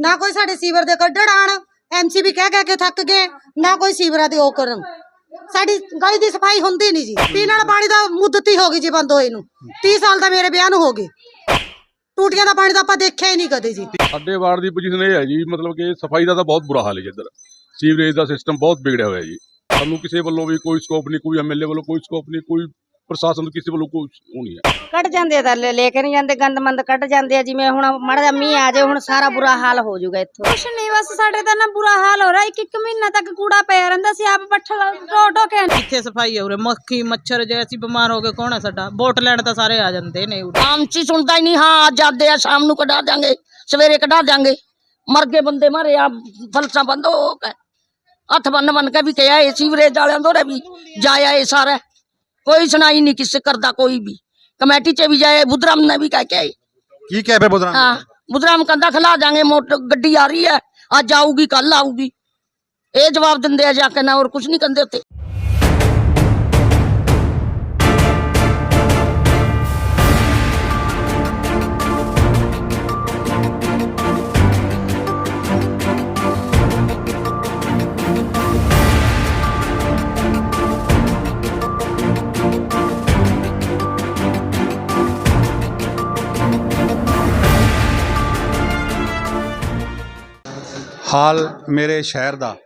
ਨਾ ਕੋਈ ਸਾਡੇ ਸੀਵਰ ਦੇ ਕੱਢਣ ਆਣ ਐਮਸੀ ਕਹਿ ਕਹਿ ਕੇ ਥੱਕ ਗਏ, ਨਾ ਕੋਈ ਸੀਵਰਾਂ ਦੇ ਉਹ ਕਰਨ। ਸਾਡੀ ਗਲੀ ਦੀ ਸਫ਼ਾਈ ਹੁੰਦੀ ਨਹੀਂ ਜੀ। ਪੀਣ ਵਾਲਾ ਪਾਣੀ ਦਾ ਮੁੱਦਤ ਹੀ ਹੋ ਗਈ ਜੀ ਬੰਦ ਹੋਏ ਨੂੰ। 30 ਸਾਲ ਦਾ ਮੇਰੇ ਵਿਆਹ ਨੂੰ ਹੋ ਗਏ। ਟੂਟੀਆਂ ਦਾ ਪਾਣੀ ਤਾਂ ਆਪਾਂ ਦੇਖਿਆ ਹੀ ਨਹੀਂ ਕਦੇ ਜੀ। ਸਾਡੇ ਵਾਰਡ ਦੀ ਪੋਜੀਸ਼ਨ ਇਹ ਹੈ ਜੀ, ਮਤਲਬ ਕਿ ਸਫ਼ਾਈ ਦਾ ਤਾਂ ਬਹੁਤ ਬੁਰਾ ਹਾਲ ਹੈ ਜੀ ਇੱਧਰ। ਸੀਵਰੇਜ ਦਾ ਸਿਸਟਮ ਬਹੁਤ ਵਿਗੜਿਆ ਹੋਇਆ ਜੀ। ਸਾਨੂੰ ਕਿਸੇ ਵੱਲੋਂ ਵੀ ਕੋਈ ਸਕੋਪ ਨਹੀਂ, ਕੋਈ ਐਮਐਲਏ ਵੱਲੋਂ ਕੋਈ ਸਕੋਪ ਨਹੀਂ, ਕੋਈ ਪ੍ਰਸ਼ਾਸਨ ਤੋਂ ਕਿਸੇ ਵੱਲੋਂ ਕੋਈ ਉਹ ਨਹੀਂ ਹੈ। ਕੱਢ ਜਾਂਦੇ ਆ ਤਾਂ ਲੈ ਲੈ ਕੇ ਨਹੀਂ ਜਾਂਦੇ ਗੰਦ ਮੰਦ ਕੱਢ ਜਾਂਦੇ ਆ ਜਿਵੇਂ ਹੁਣ ਮਾੜਾ ਜਿਹਾ ਮੀਂਹ ਆ ਜਾਏ ਹੁਣ ਸਾਰਾ ਬੁਰਾ ਹਾਲ ਹੋ ਜਾਊਗਾ ਇੱਥੋਂ। ਕੁਛ ਨਹੀਂ ਬਸ ਸਾਡੇ ਤਾਂ ਨਾ ਬੁਰਾ ਹਾਲ ਹੋ ਰਿਹਾ ਇੱਕ ਇੱਕ ਮਹੀਨਾ ਤੱਕ ਕੂੜਾ ਪਿਆ ਰਹਿੰਦਾ ਸੀ ਆਪ ਬੱਠਲ ਢੋ ਢੋ ਕੇ ਕਿੱਥੇ ਸਫ਼ਾਈ ਹੈ ਉਰੇ? ਮੱਖੀ ਮੱਛਰ ਜੇ ਅਸੀਂ ਬਿਮਾਰ ਹੋ ਗਏ ਕੌਣ ਹੈ ਸਾਡਾ? ਵੋਟ ਲੈਣ ਤਾਂ ਸਾਰੇ ਆ ਜਾਂਦੇ ਨੇ ਉਰੇ। ਆਮਚੀ ਸੁਣਦਾ ਹੀ ਨਹੀਂ ਹਾਂ ਅੱਜ ਆਦੇ ਆ ਸ਼ਾਮ ਨੂੰ ਕਢਾ ਦਾਂਗੇ ਸਵੇਰੇ ਕਢਾ ਦਾਂਗੇ ਮਰ ਗਏ ਬੰਦੇ ਮਾਰੇ ਆ ਫਲਸਾ ਬੰਦ ਹੋ ਗਏ। ਹੱਥ ਬੰਨ ਬੰਨ ਕੇ ਵੀ ਕਿਹਾ ਏ ਸੀਵਰੇਜ ਵਾਲਿਆਂ ਦੋਰੇ ਵੀ ਜਾਇਆ ਏ ਸਾਰਾ। ਕੋਈ ਸੁਣਾਈ ਨਹੀਂ ਕਿਸੇ ਕਰਦਾ ਕੋਈ ਵੀ ਕਮੇਟੀ ਚ ਵੀ ਜਾਏ ਬੁਧਰਾਮ ਨੇ ਵੀ ਕਹਿ ਕੇ ਆਏ ਕੀ ਕਹਿ ਪਏ ਬੁਧਰਾਂ ਹਾਂ ਬੁਧਰਾਮ ਕੰਦਾ ਖਲਾ ਦਾਂਗੇ ਮੋਟਰ ਗੱਡੀ ਆ ਰਹੀ ਹੈ ਅੱਜ ਆਊਗੀ ਕੱਲ ਆਊਗੀ ਇਹ ਜਵਾਬ ਦਿੰਦੇ ਆ ਜਾ ਕੇ ਨਾ ਹੋਰ ਹਾਲ ਮੇਰੇ ਸ਼ਹਿਰ ਦਾ।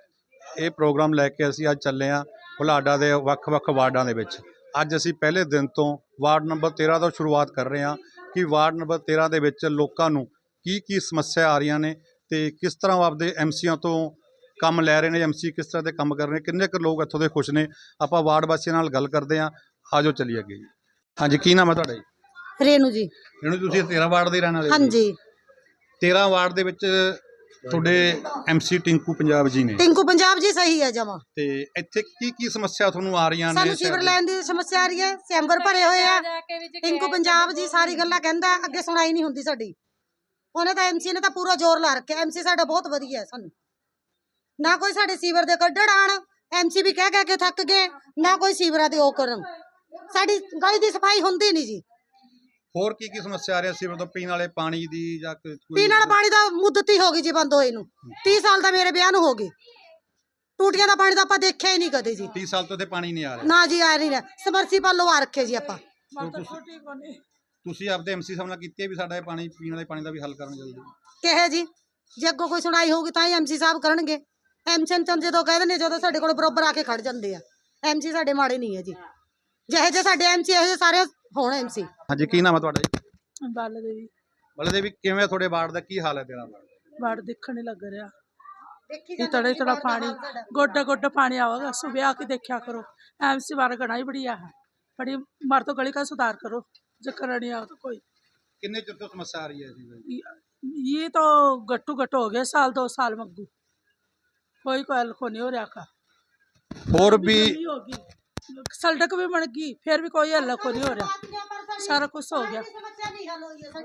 ਇਹ ਪ੍ਰੋਗਰਾਮ ਲੈ ਕੇ ਅਸੀਂ ਅੱਜ ਚੱਲੇ ਹਾਂ ਬੁਲਾਡਾ ਦੇ ਵੱਖ-ਵੱਖ ਵਾਰਡਾਂ ਦੇ ਵਿੱਚ। ਅੱਜ ਅਸੀਂ ਪਹਿਲੇ ਦਿਨ ਤੋਂ ਵਾਰਡ ਨੰਬਰ 13 ਤੋਂ ਸ਼ੁਰੂਆਤ ਕਰ ਰਹੇ ਹਾਂ ਕਿ ਵਾਰਡ ਨੰਬਰ 13 ਦੇ ਵਿੱਚ ਲੋਕਾਂ ਨੂੰ ਕੀ ਕੀ ਸਮੱਸਿਆ ਆ ਰਹੀਆਂ ਨੇ ਤੇ ਕਿਸ ਤਰ੍ਹਾਂ ਆਪਦੇ ਐਮਸੀਆਂ ਤੋਂ ਕੰਮ ਲੈ ਰਹੇ ਨੇ ਐਮਸੀ ਕਿਸ ਤਰ੍ਹਾਂ ਦੇ ਕੰਮ ਕਰ ਰਹੇ ਕਿੰਨੇ ਕੁ ਲੋਕ ਇੱਥੋਂ ਦੇ ਖੁਸ਼ ਨੇ ਆਪਾਂ ਵਾਰਡ ਵਾਸੀਆਂ ਨਾਲ ਗੱਲ ਕਰਦੇ ਹਾਂ। ਆਜੋ ਚੱਲੀਏ ਅੱਗੇ ਜੀ। ਹਾਂਜੀ ਕੀ ਨਾਮ ਹੈ ਤੁਹਾਡਾ ਜੀ? ਰੇਨੂ ਜੀ। ਇਹਨੂੰ ਤੁਸੀਂ 13 ਵਾਰਡ ਦੇ ਰਹਿਣ ਵਾਲੇ ਹੋ? ਹਾਂਜੀ। 13 ਵਾਰਡ ਦੇ ਵਿੱਚ ਤੁਹਾਡੇ ਐਮਸੀ ਟਿੰਕੂ ਪੰਜਾਬ ਜੀ ਨੇ। ਟਿੰਕੂ ਪੰਜਾਬ ਜੀ ਸਹੀ ਹੈ ਜਮਾ। ਤੇ ਇੱਥੇ ਕੀ ਕੀ ਸਮੱਸਿਆ ਤੁਹਾਨੂੰ ਆ ਰਹੀਆਂ ਨੇ? ਸਾਨੂੰ ਸੀਵਰ ਲੈਣ ਦੀ ਸਮੱਸਿਆ ਆ ਰਹੀ ਹੈ ਸੈਂਬਰ ਭਰੇ ਹੋਏ ਆ। ਟਿੰਕੂ ਪੰਜਾਬ ਜੀ ਸਾਰੀ ਗੱਲਾਂ ਕਹਿੰਦਾ ਅੱਗੇ ਸੁਣਾਈ ਨਹੀਂ ਹੁੰਦੀ ਸਾਡੀ। ਉਹਨੇ ਤਾਂ ਐਮਸੀ ਨੇ ਤਾਂ ਪੂਰਾ ਜ਼ੋਰ ਲਾ ਰੱਖਿਆ। ਐਮਸੀ ਸਾਡਾ ਬਹੁਤ ਵਧੀਆ ਹੈ ਸਾਨੂੰ। ਨਾ ਕੋਈ ਸਾਡੇ ਸੀਵਰ ਦੇ ਕੱਢਣ ਆਣ ਐਮਸੀ ਵੀ ਕਹਿ ਕਹਿ ਕੇ ਥੱਕ ਗਏ ਨਾ ਕੋਈ ਸੀਵਰਾਂ ਦੇ ਉਹ ਕਰਨ। ਸਾਡੀ ਗਲੀ ਦੀ ਸਫ਼ਾਈ ਹੁੰਦੀ ਨਹੀਂ ਜੀ। ਹੋਰ ਕੀ ਕੀ ਸਮੱਸਿਆ ਆ ਰਹੀ ਸੀ ਮਤਲਬ ਪੀਣ ਵਾਲੇ ਪਾਣੀ ਦੀ ਜਾਂ ਕੋਈ ਪੀਣ ਵਾਲਾ ਪਾਣੀ ਦਾ ਮੁੱਦਤ ਹੀ ਹੋ ਗਈ ਜੀ ਬੰਦ ਹੋਏ ਨੂੰ। 30 ਸਾਲ ਦਾ ਮੇਰੇ ਵਿਆਹ ਨੂੰ ਹੋ ਗਏ। ਟੂਟੀਆਂ ਦਾ ਪਾਣੀ ਤਾਂ ਆਪਾਂ ਦੇਖਿਆ ਹੀ ਨਹੀਂ ਕਦੇ ਜੀ। 30 ਸਾਲ ਤੋਂ ਇੱਥੇ ਪਾਣੀ ਨਹੀਂ ਆ ਰਿਹਾ। ਨਾ ਜੀ ਆ ਨਹੀਂ ਰਿਹਾ। ਸਮਰਸੀਪਲ ਲਵਾ ਰੱਖੇ ਜੀ ਆਪਾਂ। ਤੁਸੀਂ- ਤੁਸੀਂ ਆਪਦੇ ਐਮਸੀ ਸਾਹਿਬ ਨਾਲ ਕੀਤੀ ਹੈ ਵੀ ਸਾਡਾ ਇਹ ਪਾਣੀ ਪੀਣ ਵਾਲੇ ਪਾਣੀ ਦਾ ਵੀ ਹੱਲ ਕਰਨ ਜਲਦੀ? ਕਿਹੇ ਜੀ ਜੇ ਅੱਗੋਂ ਕੋਈ ਸੁਣਾਈ ਹੋਊਗੀ ਤਾਂ ਹੀ ਐਮਸੀ ਸਾਹਿਬ ਕਰਨਗੇ। ਐਮਸੀ ਚੰਦ ਜਦੋਂ ਕਹਿੰਦੇ ਨੇ ਜਦੋਂ ਸਾਡੇ ਕੋਲ ਬਰੋਬਰ ਆ ਕੇ ਖੜ ਜਾਂਦੇ ਆ। ਐਮਸੀ ਸਾਡੇ ਮਾੜੇ ਨਹੀਂ ਹੈ ਜੀ। ਜਿਹੇ ਜੇ ਸਾਡੇ ਐਮਸੀ ਇਹੋ ਜਿਹੇ ਸਾਰੇ ਹੁਣ ਐਮਸੀ ਹਾਂਜੀ ਕੀ ਨਾਮ ਹੈ ਤੁਹਾਡਾ ਜੀ ਬੱਲ ਦੇਵੀ ਬਲਦੇ ਵੀ ਕਿਵੇਂ ਤੁਹਾਡੇ ਵਾਰਡ ਦਾ ਕੀ ਹਾਲ ਹੈ ਤੇਰਾ ਵੜ ਦੇਖਣ ਨਹੀਂ ਲੱਗ ਰਿਹਾ ਦੇਖੀ ਇਹ ਤੜੇ ਤੜਾ ਪਾਣੀ ਗੋਡਾ ਗੋਡਾ पानी आवागा सुबह आके देखा करो एमसी बार घना ही बढ़िया है बड़ी मर तो गली का सुधार करो जो करा नहीं आओ तो कोई ਕਿੰਨੇ ਚਿਰ ਤੋਂ ਸਮੱਸਿਆ ਆ ਰਹੀ ਹੈ ਜੀ ये तो गट्टू गट्टू हो गया साल दो साल मग्गू कोई कोई को नहीं हो रहा का ਹੋਰ ਵੀ होगी सड़क भी बन गई फिर भी कोई हल को नहीं हो रहा सारा कुछ हो गया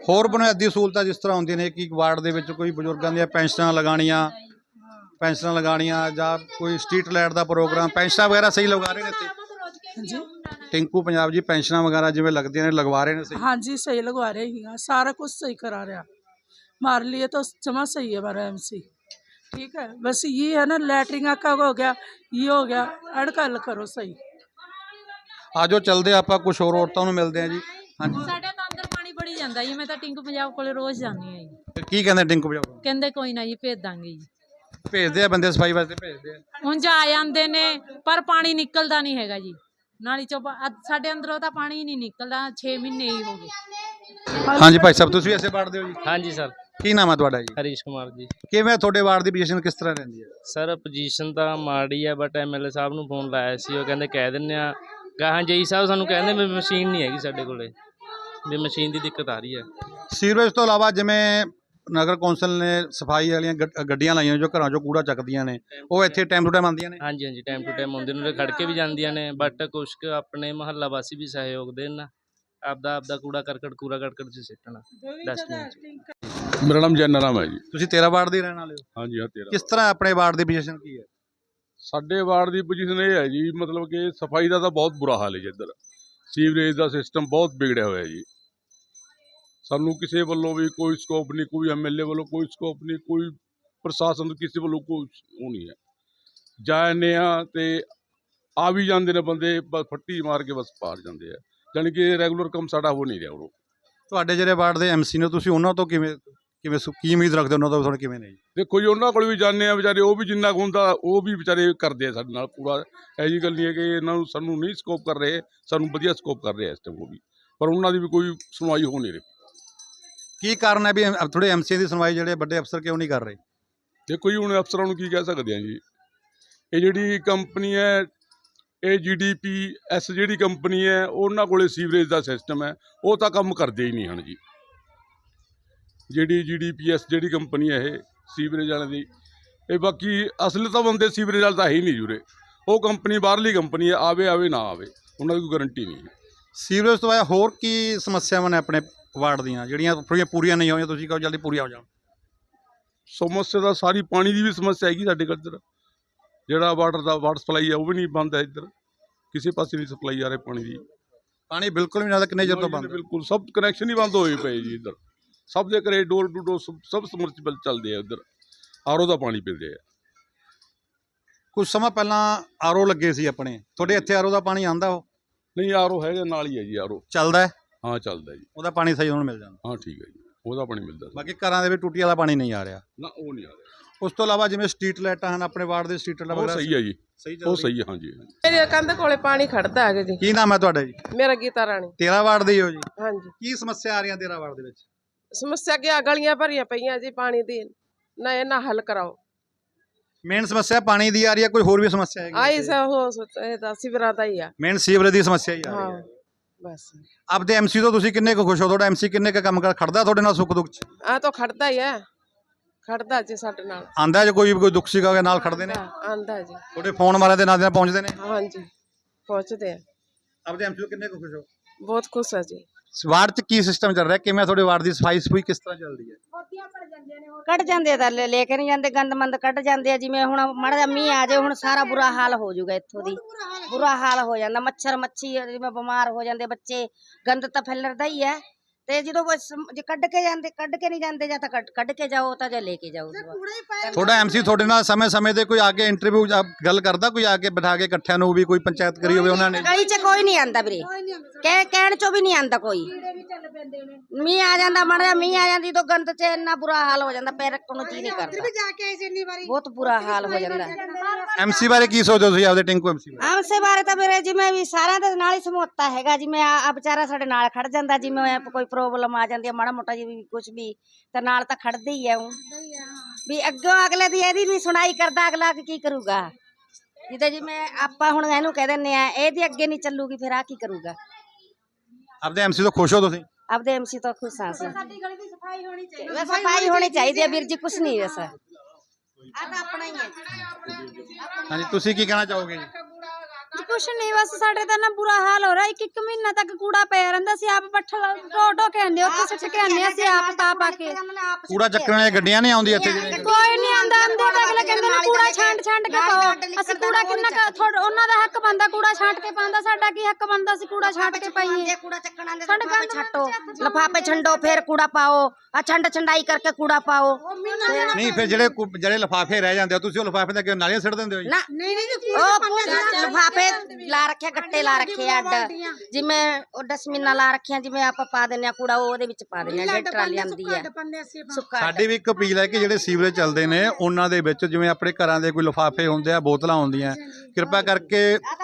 ਹੋਰ ਬੁਨਿਆਦੀ ਸਹੂਲਤਾਂ ਜਿਸ ਤਰ੍ਹਾਂ ਹੁੰਦੀਆਂ ਨੇ ਕਿ ਵਾਰਡ ਦੇ ਵਿੱਚ ਕੋਈ ਬਜ਼ੁਰਗਾਂ ਦੀਆਂ ਪੈਨਸ਼ਨਾਂ ਲਗਾਉਣੀਆਂ ਪੈਨਸ਼ਨਾਂ ਲਗਾਉਣੀਆਂ ਜਾਂ ਕੋਈ ਸਟਰੀਟ ਲਾਈਟ ਦਾ ਪ੍ਰੋਗਰਾਮ ਪੈਨਸ਼ਨਾਂ ਵਗੈਰਾ ਸਹੀ ਲਗਾ ਰਹੇ ਨੇ ਇੱਥੇ हाँ जी ਟਿੰਕੂ ਪੰਜਾਬ ਜੀ ਪੈਨਸ਼ਨਾਂ ਵਗੈਰਾ ਜਿਵੇਂ ਲੱਗਦੀਆਂ ਨੇ ਲਗਵਾ ਰਹੇ ਨੇ ਸਹੀ हाँ जी सही लगवा रहे हैं सारा कुछ सही करा रहा हमारे लिए तो जमा सही है हमारा एमसी ठीक है बस ये है ना लैटरिंग का हो गया ये हो गया अड़का हल करो सही ਆਜੋ ਚੱਲਦੇ ਆਪਾਂ ਕੁਝ ਹੋਰ ਔਰਤਾਂ ਨੂੰ ਮਿਲਦੇ ਆ ਜੀ। ਹਾਂਜੀ। ਸਾਡੇ ਤਾਂ ਅੰਦਰ ਪਾਣੀ ਬੜੀ ਜਾਂਦਾ ਜੀ ਮੈਂ ਤਾਂ ਟਿੰਕੂ ਪੰਜਾਬ ਕੋਲੇ ਰੋਜ਼ ਜਾਂਦੀ ਹਾਂ ਜੀ। ਕੀ ਕਹਿੰਦੇ ਟਿੰਕੂ ਪੰਜਾਬ ਕਹਿੰਦੇ ਕੋਈ ਨਾ ਜੀ ਭੇਜ ਦਾਂਗੇ ਜੀ। ਭੇਜਦੇ ਆ ਬੰਦੇ ਸਫ਼ਾਈ ਵਾਸਤੇ ਭੇਜਦੇ ਆ। ਉਂਝ ਆ ਜਾਂਦੇ ਨੇ ਪਰ ਪਾਣੀ ਨਿਕਲਦਾ ਨਹੀਂ ਹੈਗਾ ਜੀ। ਨਾਲੀ ਚੋਂ ਸਾਡੇ ਅੰਦਰੋਂ ਤਾਂ ਪਾਣੀ ਹੀ ਨਹੀਂ ਨਿਕਲਦਾ 6 ਮਹੀਨੇ ਹੀ ਹੋ ਗਏ। ਹਾਂਜੀ ਭਾਈ ਸਾਹਿਬ ਤੁਸੀਂ ਵੀ ਐਸੇ ਪੜ੍ਹਦੇ ਹੋ ਜੀ? ਹਾਂਜੀ ਸਰ। ਕੀ ਨਾਮ ਹੈ ਤੁਹਾਡਾ ਜੀ? ਹਰੀਸ਼ ਕੁਮਾਰ ਜੀ। ਕਿਵੇਂ ਤੁਹਾਡੇ ਵਾਰਡ ਦੀ ਪੋਜੀਸ਼ਨ ਕਿਸ ਤਰ੍ਹਾਂ ਰਹਿੰਦੀ ਹੈ? ਸਰ ਪੋਜੀਸ਼ਨ ਤਾਂ ਮਾੜੀ ਆ ਬਟ ਐਮਐਲਏ ਸਾਹਿਬ ਨੂੰ ਫੋਨ ਲਾਇਆ ਸੀ ਉਹ ਕਹਿੰਦੇ ਕਹਿ ਦਿੰਨੇ ਆ ਗਾਹਾਂ ਜਈ ਸਾਹਿਬ ਸਾਨੂੰ ਕਹਿੰਦੇ ਵੀ ਮਸ਼ੀਨ ਨਹੀਂ ਹੈਗੀ ਸਾਡੇ ਕੋਲੇ। ਵੀ ਮਸ਼ੀਨ ਦੀ ਦਿੱਕਤ ਆ ਰਹੀ ਹੈ। ਸੀਵਰੇਜ ਤੋਂ ਇਲਾਵਾ ਜਿਵੇਂ ਨਗਰ ਕੌਂਸਲ ਨੇ ਸਫ਼ਾਈ ਵਾਲੀਆਂ ਗੱਡ- ਗੱਡੀਆਂ ਲਾਈਆਂ ਜੋ ਘਰਾਂ ਚੋਂ ਕੂੜਾ ਚੱਕਦੀਆਂ ਨੇ ਉਹ ਇੱਥੇ ਟਾਈਮ ਟੂ ਟਾਈਮ ਆਉਂਦੀਆਂ ਨੇ? ਹਾਂਜੀ ਹਾਂਜੀ ਟਾਈਮ ਟੂ ਟਾਈਮ ਆਉਂਦੇ ਨੇ ਖੜ ਕੇ ਵੀ ਜਾਂਦੀਆਂ ਨੇ ਬਟ ਕੁਛ ਕੁ ਆਪਣੇ ਮਹੱਲਾ ਵਾਸੀ ਵੀ ਸਹਿਯੋਗ ਦੇਣ ਨਾ ਆਪਦਾ ਆਪਦਾ ਕੂੜਾ ਕਰਕਟ ਕੂੜਾ ਕਰਕਟ ਚ ਸਿੱਟਣਾ ਡਸਟਬਿਨ ਚ। ਮੇਰਾ ਨਾਮ ਜੈਨ ਰਾਮ ਹੈ ਜੀ। ਤੁਸੀਂ 13 ਵਾਰਡ ਦੇ ਰਹਿਣ ਵਾਲੇ ਹੋ? ਹਾਂਜੀ ਹਾਂ ਤੇਰਾ ਕਿਸ ਤਰ੍ਹਾਂ ਆਪਣੇ ਵਾਰਡ ਦੀ ਪੋਜੀਸ਼ਨ ਕੀ ਹੈ? ਸਾਡੇ ਵਾਰਡ ਦੀ ਪੋਜੀਸ਼ਨ ਇਹ ਹੈ ਜੀ, ਮਤਲਬ ਕਿ ਸਫ਼ਾਈ ਦਾ ਤਾਂ ਬਹੁਤ ਬੁਰਾ ਹਾਲ ਹੈ ਜੀ ਇੱਧਰ। ਸੀਵਰੇਜ ਦਾ ਸਿਸਟਮ ਬਹੁਤ ਵਿਗੜਿਆ ਹੋਇਆ ਜੀ। ਸਾਨੂੰ ਕਿਸੇ ਵੱਲੋਂ ਵੀ ਕੋਈ ਸਕੋਪ ਨਹੀਂ, ਕੋਈ ਐਮਐਲਏ ਵੱਲੋਂ ਕੋਈ ਸਕੋਪ ਨਹੀਂ, ਕੋਈ ਪ੍ਰਸ਼ਾਸਨ ਤੋਂ ਕਿਸੇ ਵੱਲੋਂ ਕੋਈ ਉਹ ਨਹੀਂ ਹੈ। ਜਾਣੇ ਆ ਤੇ ਆ ਵੀ ਜਾਂਦੇ ਨੇ ਬੰਦੇ, ਬਸ ਫੱਟੀ ਮਾਰ ਕੇ ਬਸ ਪਾਰ ਜਾਂਦੇ ਆ। ਜਾਣੀ ਕਿ ਰੈਗੂਲਰ ਕੰਮ ਸਾਡਾ ਹੋ ਨਹੀਂ ਰਿਹਾ ਉਹ ਤੁਹਾਡੇ ਜਿਹੜੇ ਵਾਰਡ ਦੇ ਐਮਸੀ ਨੇ, ਤੁਸੀਂ ਉਹਨਾਂ ਤੋਂ ਕਿਵੇਂ ਕਿਵੇਂ ਸੁ- ਕੀ ਉਮੀਦ ਰੱਖਦੇ ਉਹਨਾਂ ਤੋਂ ਤੁਹਾਨੂੰ ਕਿਵੇਂ ਨਹੀਂ ਦੇਖੋ ਜੀ ਉਹਨਾਂ ਕੋਲ ਵੀ ਜਾਂਦੇ ਆ ਵਿਚਾਰੇ ਉਹ ਵੀ ਜਿੰਨਾ ਕੁ ਹੁੰਦਾ ਉਹ ਵੀ ਵਿਚਾਰੇ ਕਰਦੇ ਆ ਸਾਡੇ ਨਾਲ ਪੂਰਾ। ਇਹ ਜੀ ਗੱਲ ਨਹੀਂ ਹੈ ਕਿ ਇਹਨਾਂ ਨੂੰ ਸਾਨੂੰ ਨਹੀਂ ਸਕੋਪ ਕਰ ਰਹੇ ਸਾਨੂੰ ਵਧੀਆ ਸਕੋਪ ਕਰ ਰਹੇ ਆ ਇਸ ਟਾਈਮ ਉਹ ਵੀ। ਪਰ ਉਹਨਾਂ ਦੀ ਵੀ ਕੋਈ ਸੁਣਵਾਈ ਹੋ ਨਹੀਂ ਰਹੀ। ਕੀ ਕਾਰਨ ਹੈ ਵੀ ਥੋੜੇ ਐਮਸੀ ਦੀ ਸੁਣਵਾਈ ਜਿਹੜੇ ਵੱਡੇ ਅਫਸਰ ਕਿਉਂ ਨਹੀਂ ਕਰ ਰਹੇ? ਦੇਖੋ ਜੀ ਹੁਣ ਅਫਸਰਾਂ ਨੂੰ ਕੀ ਕਹਿ ਸਕਦੇ ਆ ਜੀ? ਇਹ ਜਿਹੜੀ ਕੰਪਨੀ ਹੈ ਇਹ ਜੀਡੀਪੀ ਐਸ ਜਿਹੜੀ ਕੰਪਨੀ ਹੈ ਉਹਨਾਂ ਕੋਲੇ ਸੀਵਰੇਜ ਦਾ ਸਿਸਟਮ ਹੈ ਉਹ ਤਾਂ ਕੰਮ ਕਰਦੇ ਹੀ ਨਹੀਂ ਹਨ ਜੀ। ਜਿਹੜੀ ਜੀਡੀਪੀਐਸ ਜਿਹੜੀ ਕੰਪਨੀ ਹੈ ਇਹ ਸੀਵਰੇਜ ਵਾਲਿਆਂ ਦੀ ਇਹ ਬਾਕੀ ਅਸਲ ਤਾਂ ਬੰਦੇ ਸੀਵਰੇਜ ਵਾਲੇ ਤਾਂ ਹੈ ਹੀ ਨਹੀਂ ਜੁਰੇ। ਉਹ ਕੰਪਨੀ ਬਾਹਰਲੀ ਕੰਪਨੀ ਹੈ ਆਵੇ ਆਵੇ ਨਾ ਆਵੇ ਉਹਨਾਂ ਦੀ ਕੋਈ ਗਾਰੰਟੀ ਨਹੀਂ ਹੈ। ਸੀਵਰੇਜ ਤੋਂ ਬਾਅਦ ਹੋਰ ਕੀ ਸਮੱਸਿਆਵਾਂ ਨੇ ਆਪਣੇ ਵਾਰਡ ਦੀਆਂ ਜਿਹੜੀਆਂ ਥੋੜ੍ਹੀਆਂ ਪੂਰੀਆਂ ਨਹੀਂ ਹੋਈਆਂ ਤੁਸੀਂ ਕਹੋ ਜਲਦੀ ਪੂਰੀਆਂ ਹੋ ਜਾਣ। ਸਮੱਸਿਆ ਦਾ ਸਾਰੀ ਪਾਣੀ ਦੀ ਵੀ ਸਮੱਸਿਆ ਹੈਗੀ ਸਾਡੇ ਕੋਲ ਇੱਧਰ। ਜਿਹੜਾ ਵਾਟਰ ਦਾ ਵਾਟਰ ਸਪਲਾਈ ਹੈ ਉਹ ਵੀ ਨਹੀਂ ਬੰਦ ਹੈ ਇੱਧਰ। ਕਿਸੇ ਪਾਸੇ ਨਹੀਂ ਸਪਲਾਈ ਆ ਰਹੀ ਪਾਣੀ ਦੀ। ਪਾਣੀ ਬਿਲਕੁਲ ਵੀ ਨਾਲ ਕਿੰਨੇ ਚਿਰ ਤੋਂ ਬੰਦ? ਬਿਲਕੁਲ ਸਭ ਕਨੈਕਸ਼ਨ ਹੀ ਬੰਦ ਹੋਏ ਪਏ ਜੀ ਇੱਧਰ। ਸਭ ਦੇ ਘਰੇ ਡੋਰ ਟੂ ਡੋਰ ਸਭ- ਸਮਰਸੀਬਲ ਚੱਲਦੇ ਆ ਇੱਧਰ ਆਰੋ ਦਾ ਪਾਣੀ ਪੀਂਦੇ ਆ। ਕੁਝ ਸਮਾਂ ਪਹਿਲਾਂ ਆਰਓ ਲੱਗੇ ਸੀ ਆਪਣੇ। ਤੁਹਾਡੇ ਇੱਥੇ ਆਰਓ ਦਾ ਪਾਣੀ ਆਂਦਾ ਉਹ? ਨਹੀਂ ਆਰੋ ਹੈਗਾ ਨਾਲ ਹੀ ਹੈ ਜੀ ਆਰੋ ਚੱਲਦਾ ਹੈ? ਹਾਂ ਚੱਲਦਾ ਜੀ। ਉਹਦਾ ਪਾਣੀ ਸਹੀ ਉਹਨੂੰ ਮਿਲ ਜਾਂਦਾ। ਹਾਂ ਠੀਕ ਹੈ ਜੀ। ਉਹਦਾ ਪਾਣੀ ਮਿਲਦਾ ਸੀ। ਬਾਕੀ ਘਰਾਂ ਦੇ ਵਿੱਚ ਟੂਟੀ ਵਾਲਾ ਪਾਣੀ ਨਹੀਂ ਆ ਰਿਹਾ। ਨਾ ਉਹ ਨਹੀਂ ਆ ਰਿਹਾ। ਉਸ ਤੋਂ ਇਲਾਵਾ ਜਿਵੇਂ ਸਟਰੀਟ ਲਾਈਟਾਂ ਹਨ ਆਪਣੇ ਵਾਰਡ ਦੇ ਸਟਰੀਟ ਲਾਈਟਾਂ ਉਹ ਸਹੀ ਹੈ ਜੀ। ਉਹ ਸਹੀ ਹੈ ਹਾਂਜੀ। ਮੇਰੇ ਕੰਧ ਕੋਲੇ ਪਾਣੀ ਖੜਦਾ ਹੈਗਾ ਜੀ। ਕੀ ਨਾਮ ਹੈ ਤੁਹਾਡਾ ਜੀ? ਮੇਰਾ ਗੀਤਾ ਰਾਣੀ। ਤੇਰਾ ਵਾਰਡ ਦੇ ਹੀ ਹੋ ਜੀ। ਹਾਂਜੀ। ਕੀ ਸਮੱਸਿਆ ਆ ਰਹੀਆਂ ਤੇਰਾ ਵਾਰਡ ਦੇ ਵਿੱਚ? ਸਮੱਸਿਆ ਕੀ ਆ ਗਲੀਆਂ ਭਰੀਆਂ ਪਈਆਂ ਜੀ ਪਾਣੀ ਦੀ। ਨਾ ਇਹ ਨਾ ਹੱਲ ਕਰਾਓ। ਮੇਨ ਸਮੱਸਿਆ ਪਾਣੀ ਦੀ ਆ ਰਹੀ ਹੈ ਕੋਈ ਹੋਰ ਵੀ ਸਮੱਸਿਆ ਹੈਗੀ ਆਈ ਸਾ ਹੋ ਇਹ ਤਾਂ ਸਿਵਰਾਂ ਦਾ ਹੀ ਆ। ਮੇਨ ਸੀਵਰੇਜ ਦੀ ਸਮੱਸਿਆ ਹੀ ਆ ਰਹੀ ਹਾਂ। ਬਸ। ਆਪਦੇ ਐਮਸੀ ਤੋਂ ਤੁਸੀਂ ਕਿੰਨੇ ਕੁ ਖੁਸ਼ ਹੋ? ਤੁਹਾਡਾ ਐਮਸੀ ਕਿੰਨੇ ਕੁ ਕੰਮ ਕਰ ਖੜਦਾ ਤੁਹਾਡੇ ਨਾਲ ਸੁੱਖ ਦੁੱਖ ਚ? ਆ ਤਾਂ ਖੜਦਾ ਹੀ ਹੈ ਖੜਦਾ ਜੀ ਸਾਡੇ ਨਾਲ। ਆਂਦਾ ਜੇ ਕੋਈ ਕੋਈ ਦੁੱਖ ਸੀਗਾ ਨਾਲ ਖੜਦੇ ਨੇ? ਆਂਦਾ ਜੀ। ਤੁਹਾਡੇ ਫੋਨ ਮਾਰਿਆ ਦੇ ਨਾਲ ਦੇ ਨਾਲ ਪਹੁੰਚਦੇ ਨੇ? ਹਾਂਜੀ ਪਹੁੰਚਦੇ ਆ। ਆਪਦੇ ਐਮਸੀ ਤੋਂ ਕਿੰਨੇ ਕੁ ਖੁਸ਼ ਹੋ? ਬਹੁਤ ਖੁਸ਼ ਆ ਜੀ। ਵਾਰਡ ਚ ਕੀ ਸਿਸਟਮ ਚੱਲ ਰਿਹਾ? ਕਿਵੇਂ ਤੁਹਾਡੇ ਵਾਰਡ ਦੀ ਸਫ਼ਾਈ ਸਫੂਈ ਕਿਸ ਤਰ੍ਹਾਂ ਚੱਲਦੀ ਹੈ? ਕੱਢ ਜਾਂਦੇ ਆ ਤਾਂ ਲੈ ਲੈ ਕੇ ਨਹੀਂ ਜਾਂਦੇ ਗੰਦ ਮੰਦ ਕੱਢ ਜਾਂਦੇ ਆ। ਜਿਵੇਂ ਹੁਣ ਮਾੜਾ ਜਿਹਾ ਮੀਂਹ ਆ ਜਾਏ ਹੁਣ ਸਾਰਾ ਬੁਰਾ ਹਾਲ ਹੋ ਜਾਊਗਾ ਇੱਥੋਂ ਦੀ। ਬੁਰਾ ਹਾਲ ਹੋ ਜਾਂਦਾ। ਮੱਛਰ ਮੱਛੀ ਜਿਵੇਂ ਬਿਮਾਰ ਹੋ ਜਾਂਦੇ ਬੱਚੇ। ਗੰਦ ਤਾਂ ਫੈਲਦਾ ਹੀ ਹੈ। ਤੇ ਜਦੋਂ ਬਸ ਜੇ ਕੱਢ ਕੇ ਜਾਂਦੇ ਕੱਢ ਕੇ ਨਹੀਂ ਜਾਂਦੇ ਜਾਂ ਤਾਂ ਕੱਢ ਕੱਢ ਕੇ ਜਾਓ ਤਾਂ ਜਾਂ ਲੈ ਕੇ ਜਾਓ। ਤੁਹਾਡਾ ਐਮਸੀ ਤੁਹਾਡੇ ਨਾਲ ਸਮੇਂ ਸਮੇਂ ਤੇ ਕੋਈ ਆ ਕੇ ਇੰਟਰਵਿਊ ਗੱਲ ਕਰਦਾ ਕੋਈ ਆ ਕੇ ਬਿਠਾ ਕੇ ਇਕੱਠਿਆਂ ਨੂੰ ਵੀ ਕੋਈ ਪੰਚਾਇਤ ਕਰੀ ਹੋਵੇ ਉਹਨਾਂ ਨੇ ਗਲੀ 'ਚ ਕੋਈ ਨਹੀਂ ਆਂਦਾ ਵੀਰੇ। ਕਹਿ ਕਹਿਣ ਚੋਂ ਵੀ ਨਹੀਂ ਆਂਦਾ ਕੋਈ। ਮੀਂਹ ਆ ਜਾਂਦਾ ਮਾੜਾ ਜਿਹਾ ਮੀਂਹ ਆ ਜਾਂਦੀ ਤਾਂ ਗੰਦ 'ਚ ਇੰਨਾ ਬੁਰਾ ਹਾਲ ਹੋ ਜਾਂਦਾ ਪੈਰ ਰੱਖਣ ਨੂੰ ਜੀ ਨਹੀਂ ਕਰਦਾ। ਜਾ ਕੇ ਆਈ ਸੀ ਇੰਨੀ ਵਾਰੀ। ਬਹੁਤ ਬੁਰਾ ਹਾਲ ਹੋ ਜਾਂਦਾ। ਐਮਸੀ ਬਾਰੇ ਕੀ ਸੋਚਦੇ ਹੋ ਤੁਸੀਂ ਆਪਦੇ ਟਿੰਕੂ ਐਮਸੀ ਬਾਰੇ? ਆਮਸੇ ਬਾਰੇ ਤਾਂ ਮੇਰੇ ਜਿਵੇਂ ਵੀ ਸਾਰਿਆਂ ਦੇ ਨਾਲ ਹੀ ਸਮੋਤਾ ਹੈਗਾ ਜਿਵੇਂ ਆ ਆ ਵਿਚਾਰਾ ਸਾਡੇ ਨਾਲ ਖੜ ਜਾਂਦਾ ਜਿਵੇਂ ਕੋਈ ਪ੍ਰੋਬਲਮ ਆ ਜਾਂਦੀ ਹੈ ਮਾੜਾ ਮੋਟਾ ਜੀ ਵੀ ਕੁਝ ਵੀ ਤਾਂ ਨਾਲ ਤਾਂ ਖੜਦੇ ਹੀ ਆ ਉਹ ਵੀ ਅੱਗੋਂ ਅਗਲੇ ਦੀ ਇਹਦੀ ਵੀ ਸੁਣਾਈ ਕਰਦਾ ਅਗਲਾ ਕੀ ਕਰੂਗਾ? ਜਿੱਦਾਂ ਜਿਵੇਂ ਆਪਾਂ ਹੁਣ ਇਹਨੂੰ ਕਹਿ ਦਿੰਨੇ ਆ ਇਹਦੀ ਅੱਗੇ ਨਹੀਂ ਚੱਲੂਗੀ ਫਿਰ ਆ ਕੀ ਕਰੂਗਾ? ਆਪਦੇ ਐਮਸੀ ਤੋਂ ਖੁਸ਼ ਹੋ ਤੁਸੀਂ? ਆਪਦੇ ਐਮਸੀ ਤੋਂ ਖੁਸ਼ ਹਾਂ ਅਸੀਂ। ਸਾਡੀ ਗਲੀ ਦੀ ਸਫ਼ਾਈ ਹੋਣੀ ਚਾਹੀਦੀ ਹੈ ਸਫ਼ਾਈ ਹੋਣੀ ਚਾਹੀਦੀ ਹੈ ਵੀਰ ਜੀ ਕੁਛ ਨਹੀਂ ਵੈਸਾ ਆ ਤਾਂ ਆਪਣਾ ਹੀ ਹੈ ਹਾਂਜੀ ਤੁਸੀਂ ਕੀ ਕਹਿਣਾ ਚਾਹੋਗੇ ਜੀ? ਕੁਛ ਨਹੀਂ ਬਸ ਸਾਡੇ ਤਾਂ ਨਾ ਬੁਰਾ ਹਾਲ ਹੋ ਰਿਹਾ। ਇੱਕ ਇੱਕ ਮਹੀਨਾ ਤੱਕ ਕੂੜਾ ਪਿਆ ਰਹਿੰਦਾ ਸੀ ਆਪ ਬੱਠਲ ਢੋ ਢੋ ਕੇ ਆਂਦੇ ਉੱਥੇ ਸਿੱਟ ਕੇ ਆਂਦੇ ਅਸੀਂ ਆਪ ਪਾ ਪਾ ਕੇ। ਕੂੜਾ ਚੱਕਣ ਵਾਲੀਆਂ ਗੱਡੀਆਂ ਨਹੀਂ ਆਉਂਦੀਆਂ ਇੱਥੇ ਕੋਈ ਨਹੀਂ ਆਂਦਾ ਆਂਦੇ ਤਾਂ ਅਗਲੇ ਕਹਿੰਦੇ ਨੇ ਕੂੜਾ ਛਾਂਟ ਛਾਂਟ ਕੇ ਪਾਓ। ਅਸੀਂ ਕੂੜਾ ਕਿੰਨਾ ਉਹਨਾਂ ਦਾ ਹੱਕ ਬੰਦਾ ਕੂੜਾ ਛਾਂਟ ਕੇ ਪਾਉਂਦਾ ਸਾਡਾ ਕੀ ਹੱਕ ਬੰਦਾ ਸੀ ਕੂੜਾ ਛਾਂਟ ਕੇ ਪਾਈਏ? ਕੂੜਾ ਚੱਕਣ ਆਂਦੇ ਸਾਡੇ ਛੱਟੋ ਲਿਫਾਫੇ ਛੰਡੋ। ਫਿਰ ਕੂੜਾ ਪਾਓ। ਆ ਛੰਡ ਛੰਡਾਈ ਕਰਕੇ ਕੂੜਾ ਪਾਓ। ਨਹੀਂ ਫਿਰ ਜਿਹੜੇ ਜਿਹੜੇ ਲਿਫਾਫੇ ਰਹਿ ਜਾਂਦੇ ਤੁਸੀਂ ਉਹ ਲਿਫਾਫੇ ਦੇ ਕਿਉਂ ਨਾਲੀਆਂ ਸਿੱਟ ਦਿੰਦੇ ਹੋ ਜੀ? ਨਾ। ਨਹੀਂ ਨਹੀਂ ਉਹ ਲਿਫਾਫੇ ਲਾ ਰੱਖਿਆ ਗੱਟੇ ਲਾ ਰੱਖੇ ਆ ਅੱਡ। ਜਿਵੇਂ ਉਹ ਡਸਮਿਨਾਂ ਲਾ ਰੱਖੀਆਂ ਜਿਵੇਂ ਆਪਾਂ ਪਾ ਦਿੰਨੇ ਆ ਕੂੜਾ ਉਹ ਉਹਦੇ ਵਿੱਚ ਪਾ ਦਿੰਨੇ ਆ ਜਿਹੜੀ ਟਰਾਲੀ ਆਂਦੀ ਸੁੱਕਾ ਅੱਡ। ਸਾਡੀ ਵੀ ਇੱਕ ਅਪੀਲ ਹੈ ਕਿ ਜਿਹੜੇ ਸੀਵਰੇਜ ਚੱਲਦੇ ਨੇ ਉਹਨਾਂ ਦੇ ਵਿੱਚ ਜਿਵੇਂ ਆਪਣੇ ਘਰਾਂ ਦੇ ਕੋਈ ਲਿਫਾਫੇ ਹੁੰਦੇ ਆ ਬੋਤਲਾਂ ਹੁੰਦੀਆਂ ਕਿਰਪਾ ਕਰਕੇ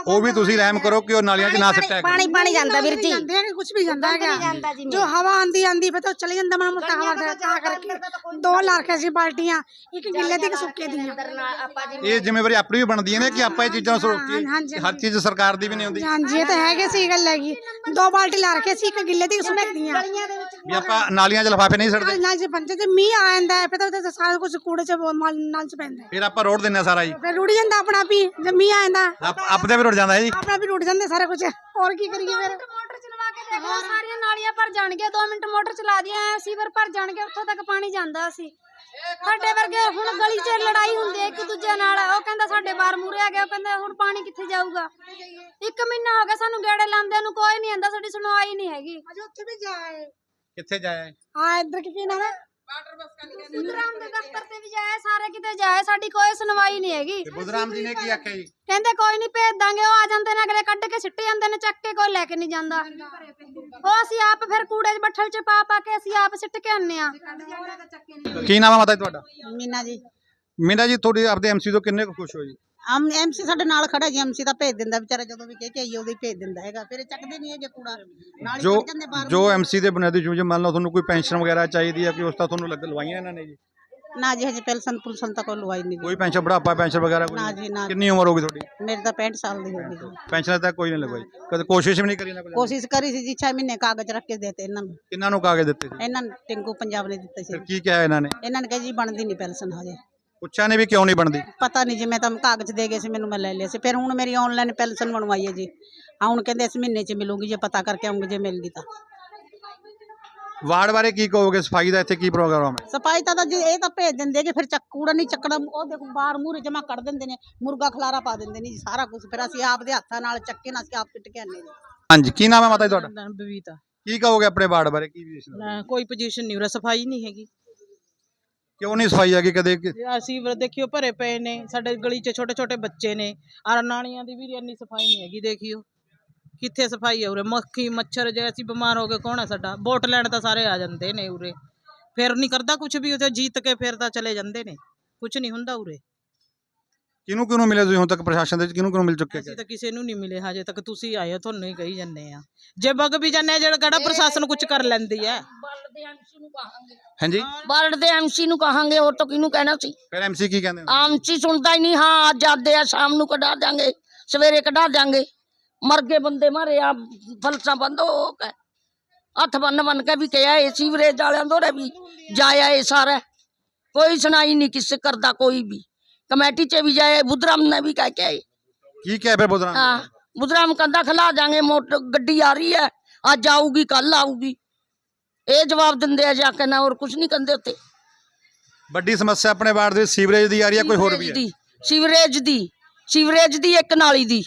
ਉਹ ਵੀ ਤੁਸੀਂ ਰਹਿਮ ਕਰੋ ਕਿ ਉਹ ਨਾਲੀਆਂ 'ਚ ਨਾ ਸਿੱਟਿਆ ਕਰੋ। ਪਾਣੀ ਪਾਣੀ ਜਾਂਦਾ ਵੀਰ ਜੀ। ਜਾਂਦੇ ਆ ਕੁਝ ਵੀ ਜਾਂਦਾ ਹੈਗਾ। ਜੀ। ਜੋ ਹਵਾ ਆਂਦੀ ਆਂਦੀ ਫਿਰ ਤਾਂ ਚਲੇ ਜਾਂਦਾ ਮਾੜਾ ਮੋਟਾ ਹਵਾ ਦਾ ਤਾਂ ਕਰਕੇ। ਦੋ ਲਾ ਰੱਖਿਆ ਸੀ ਬਾਲਟੀਆਂ ਇੱਕ ਗਿੱਲੇ ਦੀ ਇੱਕ ਸੁੱਕੇ ਦੀਆਂ। ਇਹ ਜ਼ਿੰਮੇਵਾਰੀ ਆਪਣੀ ਵੀ ਬਣਦੀ ਹੈ ਨਾ ਕਿ ਆਪਾਂ ਇਹ ਚੀਜ਼ਾਂ ਸੋਚ ਹਾਂਜੀ। ਹਰ ਚੀਜ਼ ਸਰਕਾਰ ਦੀ ਵੀ ਨਹੀਂ ਹੁੰਦੀ। ਹਾਂਜੀ ਇਹ ਤਾਂ ਹੈਗੇ ਸਹੀ ਗੱਲ ਹੈਗੀ। ਦੋ ਬਾਲਟੀ ਲਾ ਰੱਖੇ ਸੀ ਇੱਕ ਗਿੱਲੇ ਦੀ ਸੁੱਕੇ ਦੀਆਂ। ਵੀ ਆਪਾਂ ਨਾਲੀਆਂ 'ਚ ਲਿਫਾਫੇ ਨਹੀਂ ਸਿੱਟਦੇ ਨਾਲ ਜੇ ਪੰਚੇ ਤੇ ਮੀਂਹ ਆ ਜਾਂਦਾ ਹੈ ਫਿਰ ਤਾਂ ਸਾਰਾ ਕੁਝ ਕੂੜੇ ਚ ਨਾਲ ਨਾਲ ਚ ਪੈਂਦਾ ਹੈ। ਫਿਰ ਆਪਾਂ ਰੋਡ ਦਿੰਨੇ ਆ ਸਾਰਾ ਜੀ। ਫਿਰ ਰੁੜ ਜਾਂਦਾ ਆਪਣਾ ਵੀ ਜੇ ਮੀਂਹ ਆ ਜਾਂਦਾ। ਆਪ ਆਪਦੇ ਵੀ ਰੁੜ ਜਾਂਦਾ ਹੈ ਜੀ। ਆਪਣਾ ਵੀ ਰੁੜ ਜਾਂਦਾ ਸਾਰਾ ਕੁਝ। ਹੋਰ ਕੀ ਕਰੀਏ ਫਿਰ? ਮੋਟਰ ਚਲਵਾ ਕੇ ਦੇਖ ਲਓ ਸਾਰੀਆਂ ਨਾਲੀਆਂ ਭਰ ਜਾਣਗੀਆਂ 2 ਮਿੰਟ ਮੋਟਰ ਚਲਾ ਦਿਆਂ ਸੀਵਰ ਭਰ ਜਾਣਗੇ ਉੱਥੋਂ ਤੱਕ ਪਾਣੀ ਜਾਂਦਾ ਸੀ ਸਾਡੇ ਵਰਗੇ ਹੁਣ ਗਲੀ 'ਚ ਲੜਾਈ ਹੁੰਦੀ ਹੈ ਇੱਕ ਦੂਜੇ ਨਾਲ। ਉਹ ਕਹਿੰਦਾ ਸਾਡੇ ਬਾਰ ਮੂਰੇ ਆ ਗਿਆ। ਉਹ ਕਹਿੰਦਾ ਹੁਣ ਪਾਣੀ ਕਿੱਥੇ ਜਾਊਗਾ? ਇੱਕ ਮਹੀਨਾ ਹੋ ਗਿਆ ਸਾਨੂੰ ਗੇੜੇ ਲਾਉਂਦਿਆਂ ਨੂੰ ਕੋਈ ਨਹੀਂ ਆਂਦਾ ਸਾਡੀ ਸੁਣਵਾਈ ਨਹੀਂ ਹੈਗੀ। ਅਜੇ ਉੱਥੇ ਵੀ ਜਾਏ ਕਿੱਥੇ ਜਾਇਆ? ਆ ਇੱਧਰ ਕੀ ਨਾਮ ਹੈ? ਬੁੱਧਰਾਮ ਦੇ ਦਫ਼ਤਰ ਤੇ ਵੀ ਜਾਏ ਸਾਰੇ ਕਿਤੇ ਜਾਏ ਸਾਡੀ ਕੋਈ ਸੁਣਵਾਈ ਨਹੀਂ ਹੈਗੀ। ਤੇ ਬੁੱਧਰਾਮ ਜੀ ਨੇ ਕੀ ਆਖਿਆ ਜੀ? ਕਹਿੰਦੇ ਕੋਈ ਨਹੀਂ ਭੇਜ ਦਾਂਗੇ ਉਹ ਆ ਜਾਂਦੇ ਨੇ ਅਗਲੇ ਕੱਢ ਕੇ ਸਿੱਟ ਜਾਂਦੇ ਨੇ ਚੱਕ ਕੇ ਕੋਈ ਲੈ ਕੇ ਨਹੀਂ ਜਾਂਦਾ। ਉਹ ਅਸੀਂ ਆਪ ਫਿਰ ਕੂੜੇ 'ਚ ਬੱਠਲ 'ਚ ਪਾ ਪਾ ਕੇ ਅਸੀਂ ਆਪ ਸਿੱਟ ਕੇ ਆਉਂਦੇ ਆ ਕੀ ਨਾਮ ਹੈ ਮਾਤਾ ਜੀ ਤੁਹਾਡਾ? ਮੀਨਾ ਜੀ। ਮੀਨਾ ਜੀ ਤੁਹਾਡੀ ਆਪਦੇ ਐਮਸੀ ਤੋਂ ਕਿੰਨੇ ਕੁ ਖੁਸ਼ ਹੋ ਜੀ? ਆਮ ਐਮਸੀ ਸਾਡੇ ਨਾਲ ਖੜਾ ਜੀ ਐਮਸੀ ਤਾਂ ਭੇਜ ਦਿੰਦਾ ਵਿਚਾਰਾ ਜਦੋਂ ਵੀ ਕਹਿ ਕੇ ਆਈਏ ਉਦੋਂ ਹੀ ਭੇਜ ਦਿੰਦਾ ਹੈਗਾ। ਫਿਰ ਇਹ ਚੱਕਦੇ ਨਹੀਂ ਹੈਗੇ ਕੂੜਾ ਨਾਲ ਹੀ ਜੋ ਜਾਂਦੇ ਬਾਹਰ ਜੋ ਐਮਸੀ ਦੇ ਬੁਨਿਆਦੀ ਜੁਮੇ ਮੰਨ ਲਓ ਤੁਹਾਨੂੰ ਕੋਈ ਪੈਨਸ਼ਨ ਵਗੈਰਾ ਚਾਹੀਦੀ ਹੈ ਕਿ ਉਸ ਤਾਂ ਤੁਹਾਨੂੰ ਲੱਗ ਲਵਾਈਆਂ ਇਹਨਾਂ ਨੇ ਜੀ? ਨਾ ਜੀ ਹਜੇ ਪੈਲਸਨ ਪੁਲਸਨ ਤਾਂ ਕੋਈ ਲਵਾਈ ਨਹੀਂ ਕੋਈ ਪੈਨਸ਼ਨ ਬੁਢਾਪਾ ਪੈਨਸ਼ਨ ਵਗੈਰਾ ਕੋਈ? ਨਾ ਜੀ ਨਾ। ਕਿੰਨੀ ਉਮਰ ਹੋ ਗਈ ਤੁਹਾਡੀ? ਮੇਰੇ ਤਾਂ 65 ਸਾਲ ਦੀ ਹੋ ਗਈ ਜੀ। ਪੈਨਸ਼ਨ ਤਾਂ ਕੋਈ ਨਹੀਂ ਲਗਵਾਈ। ਕਦੇ ਕੋਸ਼ਿਸ਼ ਵੀ ਨਹੀਂ ਕਰੀ ਨਾ ਕੋਸ਼ਿਸ਼ ਕਰੀ ਸੀ ਜੀ 6 ਮਹੀਨੇ ਕਾਗਜ਼ ਰੱਖ ਕੇ ਦੇਤੇ ਇਹਨਾਂ ਨੂੰ। ਕਿੰਨਾਂ ਨੂੰ ਕਾਗਜ਼ ਦਿੱਤੇ ਸੀ? ਇਹਨਾਂ ਨੂੰ ਟਿੰਕੂ ਪੰਜਾਬ ਨੇ ਦਿੱਤੇ ਸੀ। ਫਿਰ ਕੀ ਕਿਹਾ ਇਹਨਾਂ ਨੇ? ਇਹਨਾਂ ਨੇ ਕਿਹਾ ਜੀ ਬਣਦੀ ਨਹੀਂ ਪੈਲਸਨ ਹਜੇ। ਪੁੱਛਿਆ ਨੇ ਵੀ ਕਿਉਂ ਨਹੀਂ ਬਣਦੀ? ਪਤਾ ਨਹੀਂ ਜੀ ਮੈਂ ਤਾਂ ਕਾਗਜ਼ ਦੇ ਗਏ ਸੀ ਮੈਨੂੰ ਮੈਂ ਲੈ ਲਿਆ ਸੀ। ਫਿਰ ਹੁਣ ਮੇਰੀ ਆਨਲਾਈਨ ਪੈਨਸ਼ਨ ਬਣਵਾਈ ਹੈ ਜੀ। ਆ ਹੁਣ ਕਹਿੰਦੇ ਇਸ ਮਹੀਨੇ 'ਚ ਮਿਲੂਗੀ ਜੇ ਪਤਾ ਕਰਕੇ ਆਉਂਗੇ ਜੇ ਮਿਲ ਗਈ ਤਾਂ। ਵਾਰਡ ਬਾਰੇ ਕੀ ਕਹੋਗੇ? ਸਫ਼ਾਈ ਦਾ ਇੱਥੇ ਕੀ ਪ੍ਰੋਗਰਾਮ ਹੈ? ਸਫ਼ਾਈ ਤਾਂ ਤਾਂ ਜੀ ਇਹ ਤਾਂ ਭੇਜ ਦਿੰਦੇ ਕਿ ਫਿਰ ਚੱਕ ਕੂੜਾ ਨਹੀਂ ਚੱਕਣਾ। ਉਹ ਦੇਖੋ ਬਾਹਰ ਮੂਹਰੇ ਜਮਾ ਕਰ ਦਿੰਦੇ ਨੇ ਮੁਰਗਾ ਖਲਾਰਾ ਪਾ ਦਿੰਦੇ ਨੇ ਜੀ ਸਾਰਾ ਕੁਝ ਫਿਰ ਅਸੀਂ ਆਪ ਦੇ ਹੱਥਾਂ ਨਾਲ ਚੱਕੇ ਨਾ ਅਸੀਂ ਆਪ ਪਿੱਟ ਕੇ ਆਨੇ ਜੀ ਹਾਂਜੀ ਕੀ ਨਾਮ ਹੈ ਮਾਤਾ ਜੀ ਤੁਹਾਡਾ? ਬਬੀਤਾ ਕੀ ਕਹੋਗੇ ਆਪਣੇ ਵਾਰਡ ਬਾਰੇ? ਕੀ ਵਿਸ਼ੇਸ਼ ਨਾ ਕੋਈ ਪੋਜੀਸ਼ਨ ਨਹੀਂ ਉਰੇ ਸਫ਼ਾਈ ਨਹੀਂ ਹੈਗੀ। ਕਿਉਂ ਨਹੀਂ ਸਫ਼ਾਈ ਹੈਗੀ ਕਦੇ? ਕਿ- ਅਸੀਂ ਵੀਰ ਦੇਖਿਓ ਭਰੇ ਪਏ ਨੇ, ਸਾਡੇ ਗਲੀ 'ਚ ਛੋਟੇ ਛੋਟੇ ਬੱਚੇ ਨੇ। ਆਰ ਨਾਲੀਆਂ ਦੀ ਵੀ ਇੰਨੀ ਸਫ਼ਾਈ ਨਹੀਂ ਹੈਗੀ, ਦੇਖਿਓ। ਕਿੱਥੇ ਸਫ਼ਾਈ ਹੈ ਉਰੇ? ਮੱਖੀ, ਮੱਛਰ ਜੇ ਅਸੀਂ ਬਿਮਾਰ ਹੋ ਗਏ, ਕੌਣ ਹੈ ਸਾਡਾ? ਵੋਟ ਲੈਣ ਤਾਂ ਸਾਰੇ ਆ ਜਾਂਦੇ ਨੇ ਉਰੇ। ਫਿਰ ਨਹੀਂ ਕਰਦਾ ਕੁਝ ਵੀ ਉੱਥੇ ਜੀਤ ਕੇ ਫਿਰ ਤਾਂ ਚਲੇ ਜਾਂਦੇ ਨੇ। ਕੁਝ ਨਹੀਂ ਹੁੰਦਾ ਉਰੇ। ਕਿਹਨੂੰ ਕਿਹਨੂੰ ਮਿਲੇ ਤੁਸੀਂ ਹੁਣ ਤੱਕ ਪ੍ਰਸ਼ਾਸਨ ਦੇ ਵਿੱਚ? ਕਿਹਨੂੰ ਕਿਹਨੂੰ ਮਿਲ ਚੁੱਕੇ ਅਸੀਂ ਤਾਂ ਕਿਸੇ ਨੂੰ ਨਹੀਂ ਮਿਲੇ ਹਜੇ ਤੱਕ ਤੁਸੀਂ ਆਏ ਹੋ ਤੁਹਾਨੂੰ ਹੀ ਕਹੀ ਜੰਨੇ ਆ। ਜੇ ਬਗ ਵੀ ਜੰਨੇ ਜਿਹੜਾ ਕਿਹੜਾ ਪ੍ਰਸ਼ਾਸਨ ਕੁਝ ਕਰ ਲੈਂਦੀ ਹੈ ਹਾਂਜੀ? ਵਾਰਡ ਦੇ ਐਮਸੀ ਨੂੰ ਕਹਾਂਗੇ ਹੋਰ ਤਾਂ ਕਿਹਨੂੰ ਕਹਿਣਾ ਸੀ? ਫਿਰ ਐਮਸੀ ਕੀ ਕਹਿੰਦੇ? ਆਮਸੀ ਸੁਣਦਾ ਹੀ ਨਹੀਂ ਹਾਂ ਅੱਜ ਆਦੇ ਆ ਸ਼ਾਮ ਨੂੰ ਕਢਾ ਦਾਂਗੇ ਸਵੇਰੇ ਕਢਾ ਦਾਂਗੇ ਮਰ ਗਏ ਬੰਦੇ ਮਾਰੇ ਆ ਫਲਸਾਂ ਬੰਦ ਹੋ ਗਏ। ਹੱਥ ਬੰਨ ਬੰਨ ਕੇ ਵੀ ਕਿਹਾ ਏ ਸੀਵਰੇਜ ਵਾਲਿਆਂ ਦੋਰੇ ਵੀ ਜਾਇਆ ਏ ਸਾਰਾ। ਕੋਈ ਸੁਣਾਈ ਨਹੀਂ ਕਿਸੇ ਕਰਦਾ ਕੋਈ ਵੀ। ਕਮੇਟੀ ਚ ਵੀ ਜਾਏ ਬੁੱਧਰਾਮ ਨੇ ਵੀ ਕਹਿ ਕੇ ਆਏ। ਕੀ ਕਹਿ ਫਿਰ ਬੁਧਰਾ ਹਾਂ ਬੁੱਧਰਾਮ ਕਹਿੰਦਾ ਖਲਾ ਜਾਾਂਗੇ ਮੋਟਰ ਗੱਡੀ ਆ ਰਹੀ ਹੈ ਅੱਜ ਆਊਗੀ ਕੱਲ ਆਊਗੀ। ਇਹ ਜਵਾਬ ਦਿੰਦੇ ਆ ਜਾ ਕੇ ਨਾ ਹੋਰ ਕੁਝ ਨਹੀਂ ਕਹਿੰਦੇ ਉੱਤੇ ਵੱਡੀ ਸਮੱਸਿਆ ਆਪਣੇ ਵਾਰਡ ਦੇ ਵਿੱਚ ਸੀਵਰੇਜ ਦੀ ਆ ਰਹੀ ਹੈ ਕੋਈ ਹੋਰ ਵੀ ਹੈ? ਦੀ ਸੀਵਰੇਜ ਦੀ ਸੀਵਰੇਜ ਦੀ ਇੱਕ ਨਾਲੀ ਦੀ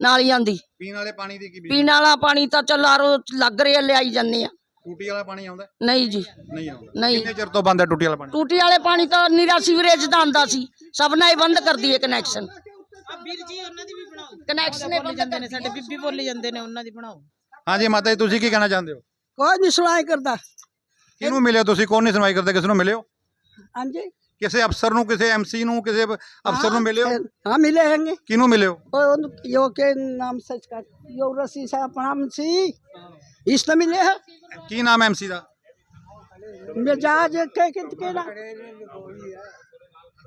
ਨਾਲੀਆਂ ਦੀ। ਪੀਣ ਵਾਲੇ ਪਾਣੀ ਦੀ ਕੀ ਵੀ ਪੀਣ ਵਾਲਾ ਪਾਣੀ ਤਾਂ ਚੱਲ ਆਰੋ ਲੱਗ ਰਿਹਾ ਲਿਆਈ ਜਾਂਦੇ ਆ। ਟੂਟੀ ਵਾਲਾ ਪਾਣੀ ਆਉਂਦਾ? ਨਹੀਂ ਜੀ। ਨਹੀਂ ਆਉਂਦਾ। ਨਹੀਂ। ਕਿੰਨੇ ਚਿਰ ਤੋਂ ਬੰਦ ਹੈ ਟੂਟੀ ਵਾਲਾ ਪਾਣੀ? ਟੂਟੀ ਵਾਲੇ ਪਾਣੀ ਤਾਂ ਨੀਰਾ ਸੀਵਰੇਜ ਦਾ ਆਂਦਾ ਸੀ। ਸਭ ਨਾਲ ਹੀ ਬੰਦ ਕਰਦੀ ਹੈ ਕਨੈਕਸ਼ਨ ਵੀਰ ਜੀ ਉਹਨਾਂ ਦੀ ਵੀ ਬਣਾਓ। ਕਨੈਕਸ਼ਨ ਇਹ ਬੰਦ ਜਾਂਦੇ ਨੇ ਸਾਡੇ ਬੀਬੀ ਬੋਲੇ ਜਾਂਦੇ ਨੇ ਉਹਨਾਂ ਦੀ ਬਣਾਓ। ਹਾਂਜੀ ਮਾਤਾ ਜੀ ਤੁਸੀਂ ਕੀ ਕਹਿਣਾ ਚਾਹੁੰਦੇ ਹੋ? ਕੋਈ ਨਹੀਂ ਸੁਣਾਈ ਕਰਦਾ। ਕਿਹਨੂੰ ਮਿਲਿਓ ਤੁਸੀਂ? ਕੌਣ ਨਹੀਂ ਸੁਣਵਾਈ ਕਰਦਾ? ਕਿਸ ਨੂੰ ਮਿਲਿਓ? ਹਾਂਜੀ। ਕਿਸੇ ਅਫਸਰ ਨੂੰ ਕਿਸੇ ਐਮਸੀ ਨੂੰ ਕਿਸੇ ਅਫਸਰ ਨੂੰ ਮਿਲਿਓ? ਹਾਂ ਮਿਲੇ ਹੈਗੇ। ਕਿਹਨੂੰ ਮਿਲਿਓ? ਉਹ ਯੋ ਕੇ ਨਾਮ ਸੱਚ ਕਰ ਯੋ ਰਸੀ ਸਾਹਿਬ ਪ੍ਰਣਾਮ ਸੀ ਇਸ ਤੋਂ ਮਿਲੇ ਹੈ ਕੀ ਨਾਮ ਐਮਸੀ ਦਾ? ਮਿਰਜਾਜ ਕੇ ਕਿਤ ਕੇ ਨਾ।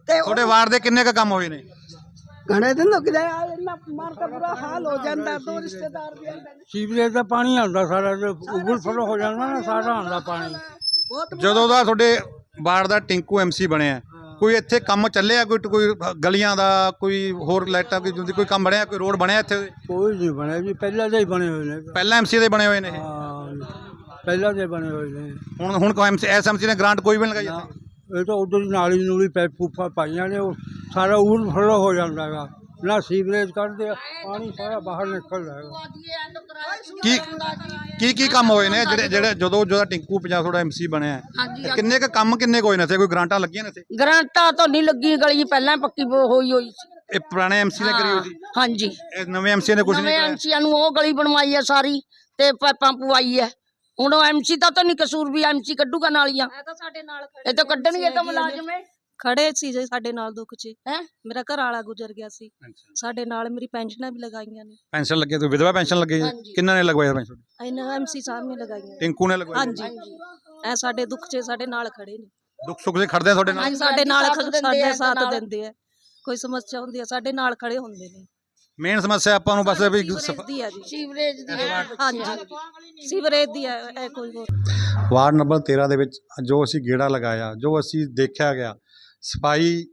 ਤੁਹਾਡੇ ਵਾਰ ਦੇ ਕਿੰਨੇ ਕ ਕੰਮ ਹੋਏ ਨੇ? ਘਣੇ ਦਿਨ ਹੋ ਗਏ ਆ ਇੰਨਾ ਮਾਰ ਕੇ ਬੁਰਾ ਹਾਲ ਹੋ ਜਾਂਦਾ ਦੋ ਰਿਸ਼ਤੇਦਾਰ ਵੀ ਆਉਂਦੇ ਸੀਵਰੇਜ ਦਾ ਪਾਣੀ ਆਉਂਦਾ ਸਾਰਾ ਉਬਲ ਫਲ ਹੋ ਜਾਂਦਾ ਨਾ ਸਾਰਾ ਆਉਂਦਾ ਪਾਣੀ। ਜਦੋਂ ਦਾ ਤੁਹਾਡੇ ਵਾਰ ਦਾ ਟਿੰਕੂ ਐਮਸੀ ਬਣਿਆ ਕੋਈ ਇੱਥੇ ਕੰਮ ਚੱਲਿਆ ਕੋਈ ਕੋਈ ਗਲੀਆਂ ਦਾ ਕੋਈ ਹੋਰ ਲਾਈਟਾਂ ਕੋਈ ਜਿੰਦੀ ਕੋਈ ਕੰਮ ਬਣਿਆ ਕੋਈ ਰੋਡ ਬਣਿਆ ਇੱਥੇ? ਕੋਈ ਨਹੀਂ ਬਣਿਆ ਜੀ ਪਹਿਲਾਂ ਦੇ ਹੀ ਬਣੇ ਹੋਏ ਨੇ। ਪਹਿਲਾਂ ਐਮਸੀ ਦੇ ਬਣੇ ਹੋਏ ਨੇ ਇਹ? ਪਹਿਲਾਂ ਦੇ ਬਣੇ ਹੋਏ ਨੇ। ਹੁਣ ਹੁਣ ਕੋਈ ਐਸਐਮਸੀ ਨੇ ਗ੍ਰਾਂਟ ਕੋਈ ਵੀ ਨਹੀਂ ਲਗਾਈ ਇੱਥੇ? ਇਹ ਤਾਂ ਉਧਰ ਨਾਲੀ ਨੂਲੀ ਪੈ ਫੂਫਾ ਪਾਈਆਂ ਨੇ ਉਹ ਸਾਰਾ ਉਬਲ ਫੁੱਲ ਹੋ ਜਾਂਦਾ ਹੈਗਾ। ਨਾ ਸੀਵਰੇਜ ਕੱਢਦੇ ਆ, ਪਾਣੀ ਸਾਰਾ ਬਾਹਰ ਨਿਕਲਦਾ ਹੈਗਾ। ਕੀ ਕੀ ਕੀ ਕੰਮ ਹੋਏ ਨੇ? ਜਿਹੜੇ ਜਿਹੜੇ ਜਦੋਂ ਜਦੋਂ ਟਿੰਕੂ ਪੰਜਾਬ ਤੁਹਾਡਾ ਐਮਸੀ ਬਣਿਆ ਹੈ, ਕਿੰਨੇ ਕ ਕੰਮ ਕਿੰਨੇ ਕੁ ਹੋਏ ਨੇ? ਇੱਥੇ ਕੋਈ ਗ੍ਰਾਂਟਾਂ ਲੱਗੀਆਂ ਨੇ ਇੱਥੇ? ਗਰੰਟਾ ਤਾਂ ਨਹੀਂ ਲੱਗੀ ਗਲੀ ਪਹਿਲਾਂ ਹੀ ਪੱਕੀ ਹੋ- ਹੋਈ ਹੋਈ ਸੀ। ਇਹ ਪੁਰਾਣੇ ਐਮਸੀ ਨੇ ਕਰੀ ਹੋਈ ਸੀ? ਹਾਂਜੀ। ਇਹ ਨਵੇਂ ਐਮਸੀ ਨੇ ਕੁਝ ਨਹੀਂ ਨਵੇਂ ਐਮਸੀਆਂ ਨੂੰ ਉਹ ਗਲੀ ਬਣਵਾਈ ਹੈ ਸਾਰੀ ਤੇ ਪਾਈਪਾਂ ਪਵਾਈ ਹੈ। ਹੁਣ ਉਹ ਐਮਸੀ ਦਾ ਤਾਂ ਨਹੀਂ ਕਸੂਰ ਵੀ ਐਮਸੀ ਕੱਢੂਗਾ ਨਾਲੀਆਂ ਇਹ ਤਾਂ ਸਾਡੇ ਨਾਲ ਇਹ ਤਾਂ ਕੱਢਣਗੇ ਤਾਂ ਮੁਲਾਜ਼ਮ ਹੈ ਖੜੇ ਸੀ ਜੀ ਸਾਡੇ ਨਾਲ ਦੁੱਖ 'ਚ। ਹੈਂ? ਮੇਰਾ ਘਰ ਵਾਲਾ ਗੁਜ਼ਰ ਗਿਆ ਸੀ। ਸਾਡੇ ਨਾਲ ਮੇਰੀ ਪੈਨਸ਼ਨਾਂ ਵੀ ਲਗਾਈਆਂ ਨੇ। ਪੈਨਸ਼ਨ ਲੱਗੇ ਕੋਈ ਵਿਧਵਾ ਪੈਨਸ਼ਨ ਲੱਗੀ ਹਾਂਜੀ। ਕਿੰਨਾਂ ਨੇ ਲਗਵਾਇਆ ਪੈਨਸ਼ਨ? ਇਹਨਾਂ ਐਮਸੀ ਸਾਹਿਬ ਨੇ ਲਗਾਈਆਂ। ਟਿੰਕੂ ਨੇ ਲਗਵਾਇਆ ਹਾਂਜੀ। ਐ ਸਾਡੇ ਦੁੱਖ 'ਚ ਸਾਡੇ ਨਾਲ ਖੜੇ ਨੇ। ਦੁੱਖ ਸੁੱਖ ਦੇ ਖੜਦੇ ਆ ਤੁਹਾਡੇ ਨਾਲ? ਹਾਂਜੀ ਸਾਡੇ ਨਾਲ ਸਾਡੇ ਸਾਥ ਦਿੰਦੇ ਆ। ਕੋਈ ਸਮੱਸਿਆ ਹੁੰਦੀ ਆ ਸਾਡੇ ਨਾਲ ਖੜੇ ਹੁੰਦੇ ਨੇ। ਮੇਨ ਸਮੱਸਿਆ ਆਪਾਂ ਨੂੰ ਬਸ ਇਹ ਵੀ ਸੀਵਰੇਜ ਦੀ ਆ ਜੀ। ਸੀਵਰੇਜ ਦੀ ਹਾਂਜੀ। ਸੀਵਰੇਜ ਦੀ ਆ ਇਹ ਕੋਈ ਹੋਰ। ਵਾਰਡ ਨੰਬਰ 13 ਦੇ ਵਿੱਚ ਜੋ ਅਸੀਂ ਗੇੜਾ ਲਗਾਇਆ ਜੋ ਅਸੀਂ ਦੇਖਿਆ ਗਿਆ ਸਫ਼ਾਈ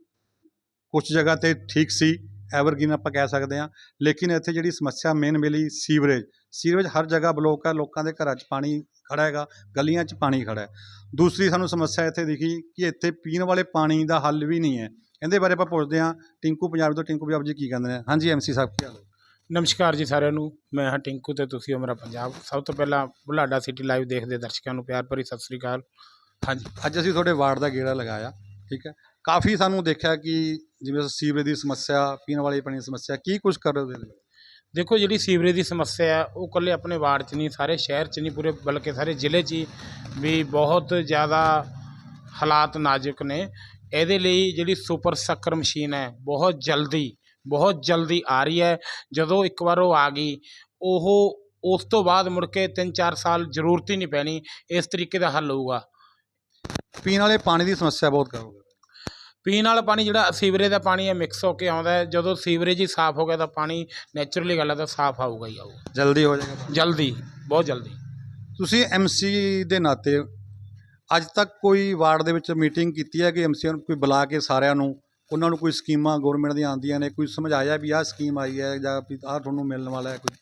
ਕੁਝ ਜਗ੍ਹਾ ਤੇ ਠੀਕ ਸੀ ਐਵਰਗ੍ਰੀਨ ਆਪਾਂ ਕਹਿ ਸਕਦੇ ਹਾਂ ਲੇਕਿਨ ਇੱਥੇ ਜਿਹੜੀ ਸਮੱਸਿਆ ਮੇਨ ਮਿਲੀ ਸੀਵਰੇਜ। ਸੀਵਰੇਜ ਹਰ ਜਗ੍ਹਾ ਬਲੋਕ ਹੈ ਲੋਕਾਂ ਦੇ ਘਰਾਂ 'ਚ ਪਾਣੀ ਖੜਾ ਹੈਗਾ ਗਲੀਆਂ 'ਚ ਪਾਣੀ ਖੜਾ ਹੈ। ਦੂਸਰੀ ਸਾਨੂੰ ਸਮੱਸਿਆ ਇੱਥੇ ਦਿਖੀ ਕਿ ਇੱਥੇ ਪੀਣ ਵਾਲੇ ਪਾਣੀ ਦਾ ਹੱਲ ਵੀ ਨਹੀਂ ਹੈ। ਇਹਦੇ ਬਾਰੇ ਆਪਾਂ ਪੁੱਛਦੇ ਹਾਂ ਟਿੰਕੂ ਪੰਜਾਬ ਤੋਂ ਟਿੰਕੂ ਪੰਜਾਬ ਜੀ ਕੀ ਕਹਿੰਦੇ ਨੇ? ਹਾਂਜੀ ਐਮਸੀ ਸਾਹਿਬ ਕੀ ਹਾਲ ਹੈ? ਨਮਸਕਾਰ ਜੀ ਸਾਰਿਆਂ ਨੂੰ। ਮੈਂ ਹਾਂ ਟਿੰਕੂ ਤੇ ਤੁਸੀਂ ਹੋ ਮੇਰਾ ਪੰਜਾਬ। ਸਭ ਤੋਂ ਪਹਿਲਾਂ ਬੁਢਲਾਡਾ ਸਿਟੀ ਲਾਈਵ ਦੇਖਦੇ ਦਰਸ਼ਕਾਂ ਨੂੰ ਪਿਆਰ ਭਰੀ ਸਤਿ ਸ੍ਰੀ ਅਕਾਲ। ਹਾਂਜੀ ਅੱਜ ਅਸੀਂ ਤੁਹਾਡੇ ਵਾਰਡ ਦਾ ਗੇੜਾ ਲਗਾਇਆ ਠੀਕ ਹੈ? ਕਾਫੀ ਸਾਨੂੰ ਦੇਖਿਆ ਕਿ ਜਿਵੇਂ ਸੀਵਰੇਜ ਦੀ ਸਮੱਸਿਆ ਪੀਣ ਵਾਲੇ ਪਾਣੀ ਦੀ ਸਮੱਸਿਆ ਕੀ ਕੁਝ ਕਰ ਰਹੇ ਹੋ? ਦੇਖੋ ਜਿਹੜੀ ਸੀਵਰੇਜ ਦੀ ਸਮੱਸਿਆ ਹੈ ਉਹ ਇਕੱਲੇ ਆਪਣੇ ਵਾਰਡ 'ਚ ਨਹੀਂ ਸਾਰੇ ਸ਼ਹਿਰ 'ਚ ਨਹੀਂ ਪੂਰੇ ਬਲਕਿ ਸਾਰੇ ਜ਼ਿਲ੍ਹੇ 'ਚ ਵੀ ਬਹੁਤ ਜ਼ਿਆਦਾ ਹਾਲਾਤ ਨਾਜ਼ੁਕ ਨੇ। ਇਹਦੇ ਲਈ ਜਿਹੜੀ ਸੁਪਰ ਸੱਕਰ ਮਸ਼ੀਨ ਹੈ ਬਹੁਤ ਜਲਦੀ ਬਹੁਤ ਜਲਦੀ ਆ ਰਹੀ ਹੈ। ਜਦੋਂ ਇੱਕ ਵਾਰ ਉਹ ਆ ਗਈ ਉਹ ਉਸ ਤੋਂ ਬਾਅਦ ਮੁੜ ਕੇ 3-4 ਸਾਲ ਜ਼ਰੂਰਤ ਹੀ ਨਹੀਂ ਪੈਣੀ ਇਸ ਤਰੀਕੇ ਦਾ ਹੱਲ ਹੋਊਗਾ। ਪੀਣ ਵਾਲੇ ਪਾਣੀ ਦੀ ਸਮੱਸਿਆ ਬਹੁਤ ਕਰੋਗੇ ਪੀਣ ਵਾਲਾ ਪਾਣੀ ਜਿਹੜਾ ਸੀਵਰੇਜ ਦਾ ਪਾਣੀ ਹੈ ਮਿਕਸ ਹੋ ਕੇ ਆਉਂਦਾ ਹੈ। ਜਦੋਂ ਸੀਵਰੇਜ ਹੀ ਸਾਫ਼ ਹੋ ਗਿਆ ਤਾਂ ਪਾਣੀ ਨੈਚੁਰਲੀ ਗੱਲ ਹੈ ਤਾਂ ਸਾਫ਼ ਆਊਗਾ ਹੀ ਆਊਗਾ। ਜਲਦੀ ਹੋ ਜਾਏਗਾ। ਜਲਦੀ ਬਹੁਤ ਜਲਦੀ। ਤੁਸੀਂ ਐਮਸੀ ਦੇ ਨਾਤੇ ਅੱਜ ਤੱਕ ਕੋਈ ਵਾਰਡ ਦੇ ਵਿੱਚ ਮੀਟਿੰਗ ਕੀਤੀ ਹੈ ਕਿ ਐਮਸੀ ਨੂੰ ਕੋਈ ਬੁਲਾ ਕੇ ਸਾਰਿਆਂ ਨੂੰ, ਉਹਨਾਂ ਨੂੰ ਕੋਈ ਸਕੀਮਾਂ ਗਵਰਨਮੈਂਟ ਦੀਆਂ ਆਉਂਦੀਆਂ ਨੇ, ਕੋਈ ਸਮਝਾਇਆ ਵੀ ਆਹ ਸਕੀਮ ਆਈ ਹੈ ਜਾਂ ਵੀ ਆਹ ਤੁਹਾਨੂੰ ਮਿਲਣ ਵਾਲਾ ਹੈ ਕੋਈ?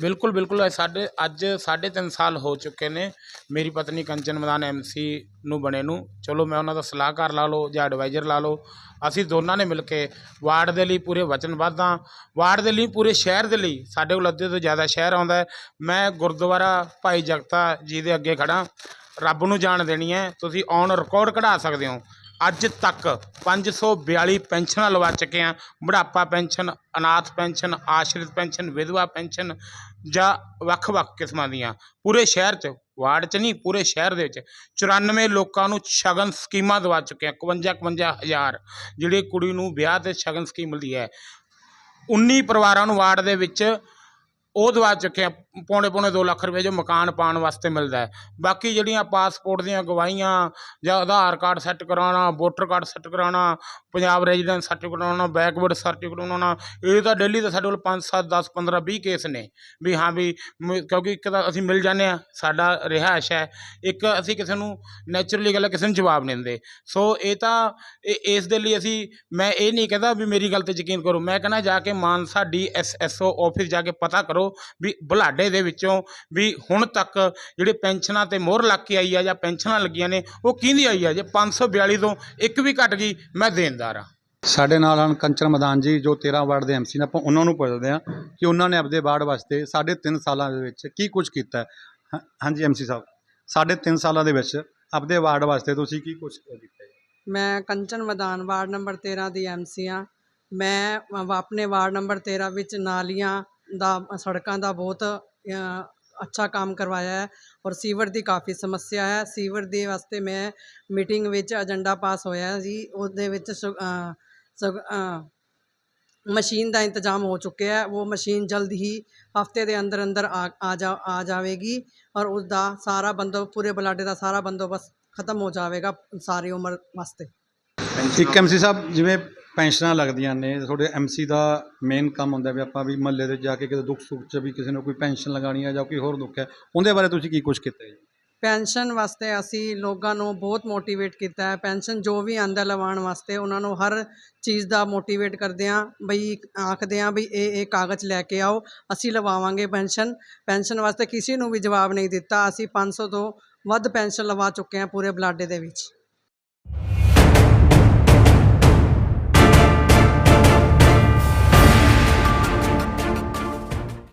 ਬਿਲਕੁਲ ਬਿਲਕੁਲ। ਸਾਡੇ, ਅੱਜ ਸਾਢੇ ਤਿੰਨ ਸਾਲ ਹੋ ਚੁੱਕੇ ਨੇ ਮੇਰੀ ਪਤਨੀ ਕੰਚਨ ਮਦਾਨ ਐਮਸੀ ਨੂੰ ਬਣੇ ਨੂੰ। ਚਲੋ, ਮੈਂ ਉਹਨਾਂ ਦਾ ਸਲਾਹਕਾਰ ਲਾ ਲਓ ਜਾਂ ਐਡਵਾਈਜ਼ਰ ਲਾ ਲਓ। ਅਸੀਂ ਦੋਨਾਂ ਨੇ ਮਿਲ ਕੇ ਵਾਰਡ ਦੇ ਲਈ ਪੂਰੇ ਵਚਨਬੱਧ ਹਾਂ ਵਾਰਡ ਦੇ ਲਈ, ਪੂਰੇ ਸ਼ਹਿਰ ਦੇ ਲਈ, ਸਾਡੇ ਕੋਲ ਅੱਧੇ ਤੋਂ ਜ਼ਿਆਦਾ ਸ਼ਹਿਰ ਆਉਂਦਾ ਮੈਂ ਗੁਰਦੁਆਰਾ ਭਾਈ ਜਗਤਾ ਜੀ ਦੇ ਅੱਗੇ ਖੜਾ ਰੱਬ ਨੂੰ ਜਾਣ ਦੇਣੀ ਹੈ, ਤੁਸੀਂ ਔਨ ਰਿਕਾਰਡ ਕਢਾ ਸਕਦੇ ਹੋ। ਅੱਜ ਤੱਕ 542 ਪੈਨਸ਼ਨਾਂ ਲਵਾ ਚੁੱਕੇ ਹਾਂ। ਬੁਢਾਪਾ ਪੈਨਸ਼ਨ, ਅਨਾਥ ਪੈਨਸ਼ਨ, ਆਸ਼ਰਿਤ ਪੈਨਸ਼ਨ, ਵਿਧਵਾ ਪੈਨਸ਼ਨ ਜਾਂ ਵੱਖ-ਵੱਖ ਕਿਸਮਾਂ ਦੀਆਂ। ਪੂਰੇ ਸ਼ਹਿਰ 'ਚ, ਵਾਰਡ 'ਚ ਨਹੀਂ, ਪੂਰੇ ਸ਼ਹਿਰ ਦੇ ਵਿੱਚ 94 ਲੋਕਾਂ ਨੂੰ ਸ਼ਗਨ ਸਕੀਮਾਂ ਦਵਾ ਚੁੱਕੇ ਹਾਂ। 51 51 ਹਜ਼ਾਰ, ਜਿਹੜੀ ਕੁੜੀ ਨੂੰ ਵਿਆਹ ਤੇ ਸ਼ਗਨ ਸਕੀਮ ਮਿਲਦੀ ਹੈ। 19 ਪਰਿਵਾਰਾਂ ਨੂੰ ਵਾਰਡ ਦੇ ਵਿੱਚ ਉਹ ਦਵਾ ਚੁੱਕੇ ਆ ਪੌਣੇ ਪੌਣੇ 2 ਲੱਖ ਰੁਪਏ ਜੋ ਮਕਾਨ ਪਾਉਣ ਵਾਸਤੇ ਮਿਲਦਾ ਹੈ। ਬਾਕੀ ਜਿਹੜੀਆਂ ਪਾਸਪੋਰਟ ਦੀਆਂ ਗਵਾਹੀਆਂ ਜਾਂ ਆਧਾਰ ਕਾਰਡ ਸੈੱਟ ਕਰਾਉਣਾ ਵੋਟਰ ਕਾਰਡ ਸੈੱਟ ਕਰਾਉਣਾ, ਪੰਜਾਬ ਰੈਜ਼ੀਡੈਂਸ ਸਰਟੀਫਿਕੇਟ ਬਣਾਉਣਾ ਬੈਕਵਰਡ ਸਰਟੀਫਿਕੇਟ ਬਣਾਉਣਾ ਇਹ ਤਾਂ ਡੇਲੀ ਦਾ ਸਾਡੇ ਕੋਲ 5 7 10 15 20 ਕੇਸ ਨੇ ਵੀ ਹਾਂ ਵੀ ਮ- ਕਿਉਂਕਿ ਇੱਕ ਤਾਂ ਅਸੀਂ ਮਿਲ ਜਾਂਦੇ ਆ ਸਾਡਾ ਰਿਹਾਇਸ਼ ਹੈ। ਇੱਕ ਅਸੀਂ ਕਿਸੇ ਨੂੰ ਨੈਚੁਰਲੀ ਗੱਲ ਕਿਸੇ ਨੂੰ ਜਵਾਬ ਨਹੀਂ ਦਿੰਦੇ। ਸੋ ਇਹ ਤਾਂ ਇਹ- ਇਸ ਦੇ ਲਈ ਅਸੀਂ, ਮੈਂ ਇਹ ਨਹੀਂ ਕਹਿੰਦਾ ਵੀ ਮੇਰੀ ਗੱਲ ਤੇ ਯਕੀਨ ਕਰੋ। ਮੈਂ ਕਹਿੰਦਾ ਜਾ ਕੇ Mansa D S S O office ਜਾ ਕੇ ਪਤਾ ਕਰੋ ਵੀ ਬੁਲਾਡੇ ਦੇ ਵਿੱਚੋਂ ਵੀ ਹੁਣ ਤੱਕ ਜਿਹੜੇ ਪੈਨਸ਼ਨਾਂ ਤੇ ਮੋਹਰ ਲੱਗ ਕੇ ਆਈ ਆ ਜਾਂ ਪੈਨਸ਼ਨਾਂ ਲੱਗੀਆਂ ਨੇ ਉਹ ਕਿਹਦੀ ਆਈ ਆ? ਜੇ 542 ਤੋਂ ਇੱਕ ਵੀ ਘਟ ਗਈ ਮੈਂ ਦੇਣਦਾਰ ਆ। ਸਾਡੇ ਨਾਲ ਹਨ ਕੰਚਨ ਮਦਾਨ ਜੀ ਜੋ 13 ਵਾਰਡ ਦੇ ਐਮਸੀ ਨੇ ਆਪਾਂ ਉਹਨਾਂ ਨੂੰ ਪੁੱਛਦੇ ਹਾਂ ਕਿ ਉਹਨਾਂ ਨੇ ਆਪਦੇ ਵਾਰਡ ਵਾਸਤੇ ਸਾਢੇ ਤਿੰਨ ਸਾਲਾਂ ਦੇ ਵਿੱਚ ਕੀ ਕੁਝ ਕੀਤਾ ਹਾਂਜੀ ਐਮਸੀ ਸਾਹਿਬ ਸਾਢੇ ਤਿੰਨ ਸਾਲਾਂ ਦੇ ਵਿੱਚ ਆਪਦੇ ਵਾਰਡ ਵਾਸਤੇ ਤੁਸੀਂ ਕੀ ਕੁਝ ਕੀਤਾ ਮੈਂ ਕੰਚਨ ਮੈਦਾਨ ਵਾਰਡ ਨੰਬਰ 13 ਦੀ ਐਮਸੀ ਹਾਂ। ਮੈਂ ਆਪਣੇ ਵਾਰਡ ਨੰਬਰ 13 ਵਿੱਚ ਨਾਲੀਆਂ ਦਾ ਸੜਕਾਂ ਦਾ ਬਹੁਤ ਅੱਛਾ ਕੰਮ ਕਰਵਾਇਆ ਹੈ ਔਰ ਸੀਵਰ ਦੀ ਕਾਫੀ ਸਮੱਸਿਆ ਹੈ। ਸੀਵਰ ਦੇ ਵਾਸਤੇ ਮੈਂ ਮੀਟਿੰਗ ਵਿੱਚ ਏਜੰਡਾ ਪਾਸ ਹੋਇਆ ਜੀ। ਉਹਦੇ ਵਿੱਚ ਸੁ- ਅ, ਮਸ਼ੀਨ ਦਾ ਇੰਤਜ਼ਾਮ ਹੋ ਚੁੱਕਿਆ ਹੈ। ਉਹ ਮਸ਼ੀਨ ਜਲਦ ਹੀ ਹਫ਼ਤੇ ਦੇ ਅੰਦਰ ਅੰਦਰ ਆ ਆ ਜਾ ਆ ਜਾਵੇਗੀ ਔਰ ਉਸ ਦਾ ਸਾਰਾ ਬੰਦੋ ਪੂਰੇ ਬਲਾਡੇ ਦਾ ਸਾਰਾ ਬੰਦੋਬਸਤ ਖਤਮ ਹੋ ਜਾਵੇਗਾ ਸਾਰੀ ਉਮਰ ਵਾਸਤੇ। ਇੱਕ ਐਮਸੀ ਸਾਹਿਬ ਜਿਵੇਂ ਪੈਨਸ਼ਨਾਂ ਲੱਗਦੀਆਂ ਨੇ, ਤੁਹਾਡੇ ਐਮਸੀ ਦਾ ਮੇਨ ਕੰਮ ਹੁੰਦਾ ਵੀ ਆਪਾਂ ਵੀ ਮਹੱਲੇ ਦੇ ਜਾ ਕੇ ਕਿਤੇ ਦੁੱਖ ਸੁੱਖ 'ਚ ਵੀ ਕਿਸੇ ਨੂੰ ਕੋਈ ਪੈਨਸ਼ਨ ਲਗਾਉਣੀ ਹੈ ਜਾਂ ਕੋਈ ਹੋਰ ਦੁੱਖ ਹੈ, ਉਹਦੇ ਬਾਰੇ ਤੁਸੀਂ ਕੀ ਕੁਝ ਕੀਤਾ ਹੈ ਪੈਨਸ਼ਨ ਵਾਸਤੇ ਅਸੀਂ ਲੋਕਾਂ ਨੂੰ ਬਹੁਤ ਮੋਟੀਵੇਟ ਕੀਤਾ ਹੈ, ਪੈਨਸ਼ਨ ਜੋ ਵੀ ਆਂਦਾ ਲਵਾਉਣ ਵਾਸਤੇ ਉਹਨਾਂ ਨੂੰ ਹਰ ਚੀਜ਼ ਦਾ ਮੋਟੀਵੇਟ ਕਰਦੇ ਹਾਂ, ਬਈ ਆਖਦੇ ਹਾਂ ਬਈ ਇਹ ਇਹ ਕਾਗਜ਼ ਲੈ ਕੇ ਆਓ, ਅਸੀਂ ਲਵਾਵਾਂਗੇ ਪੈਨਸ਼ਨ ਪੈਨਸ਼ਨ ਵਾਸਤੇ ਕਿਸੇ ਨੂੰ ਵੀ ਜਵਾਬ ਨਹੀਂ ਦਿੱਤਾ, ਅਸੀਂ 500 ਤੋਂ ਵੱਧ ਪੈਨਸ਼ਨ ਲਵਾ ਚੁੱਕੇ ਹਾਂ ਪੂਰੇ ਬਲਾਡੇ ਦੇ ਵਿੱਚ।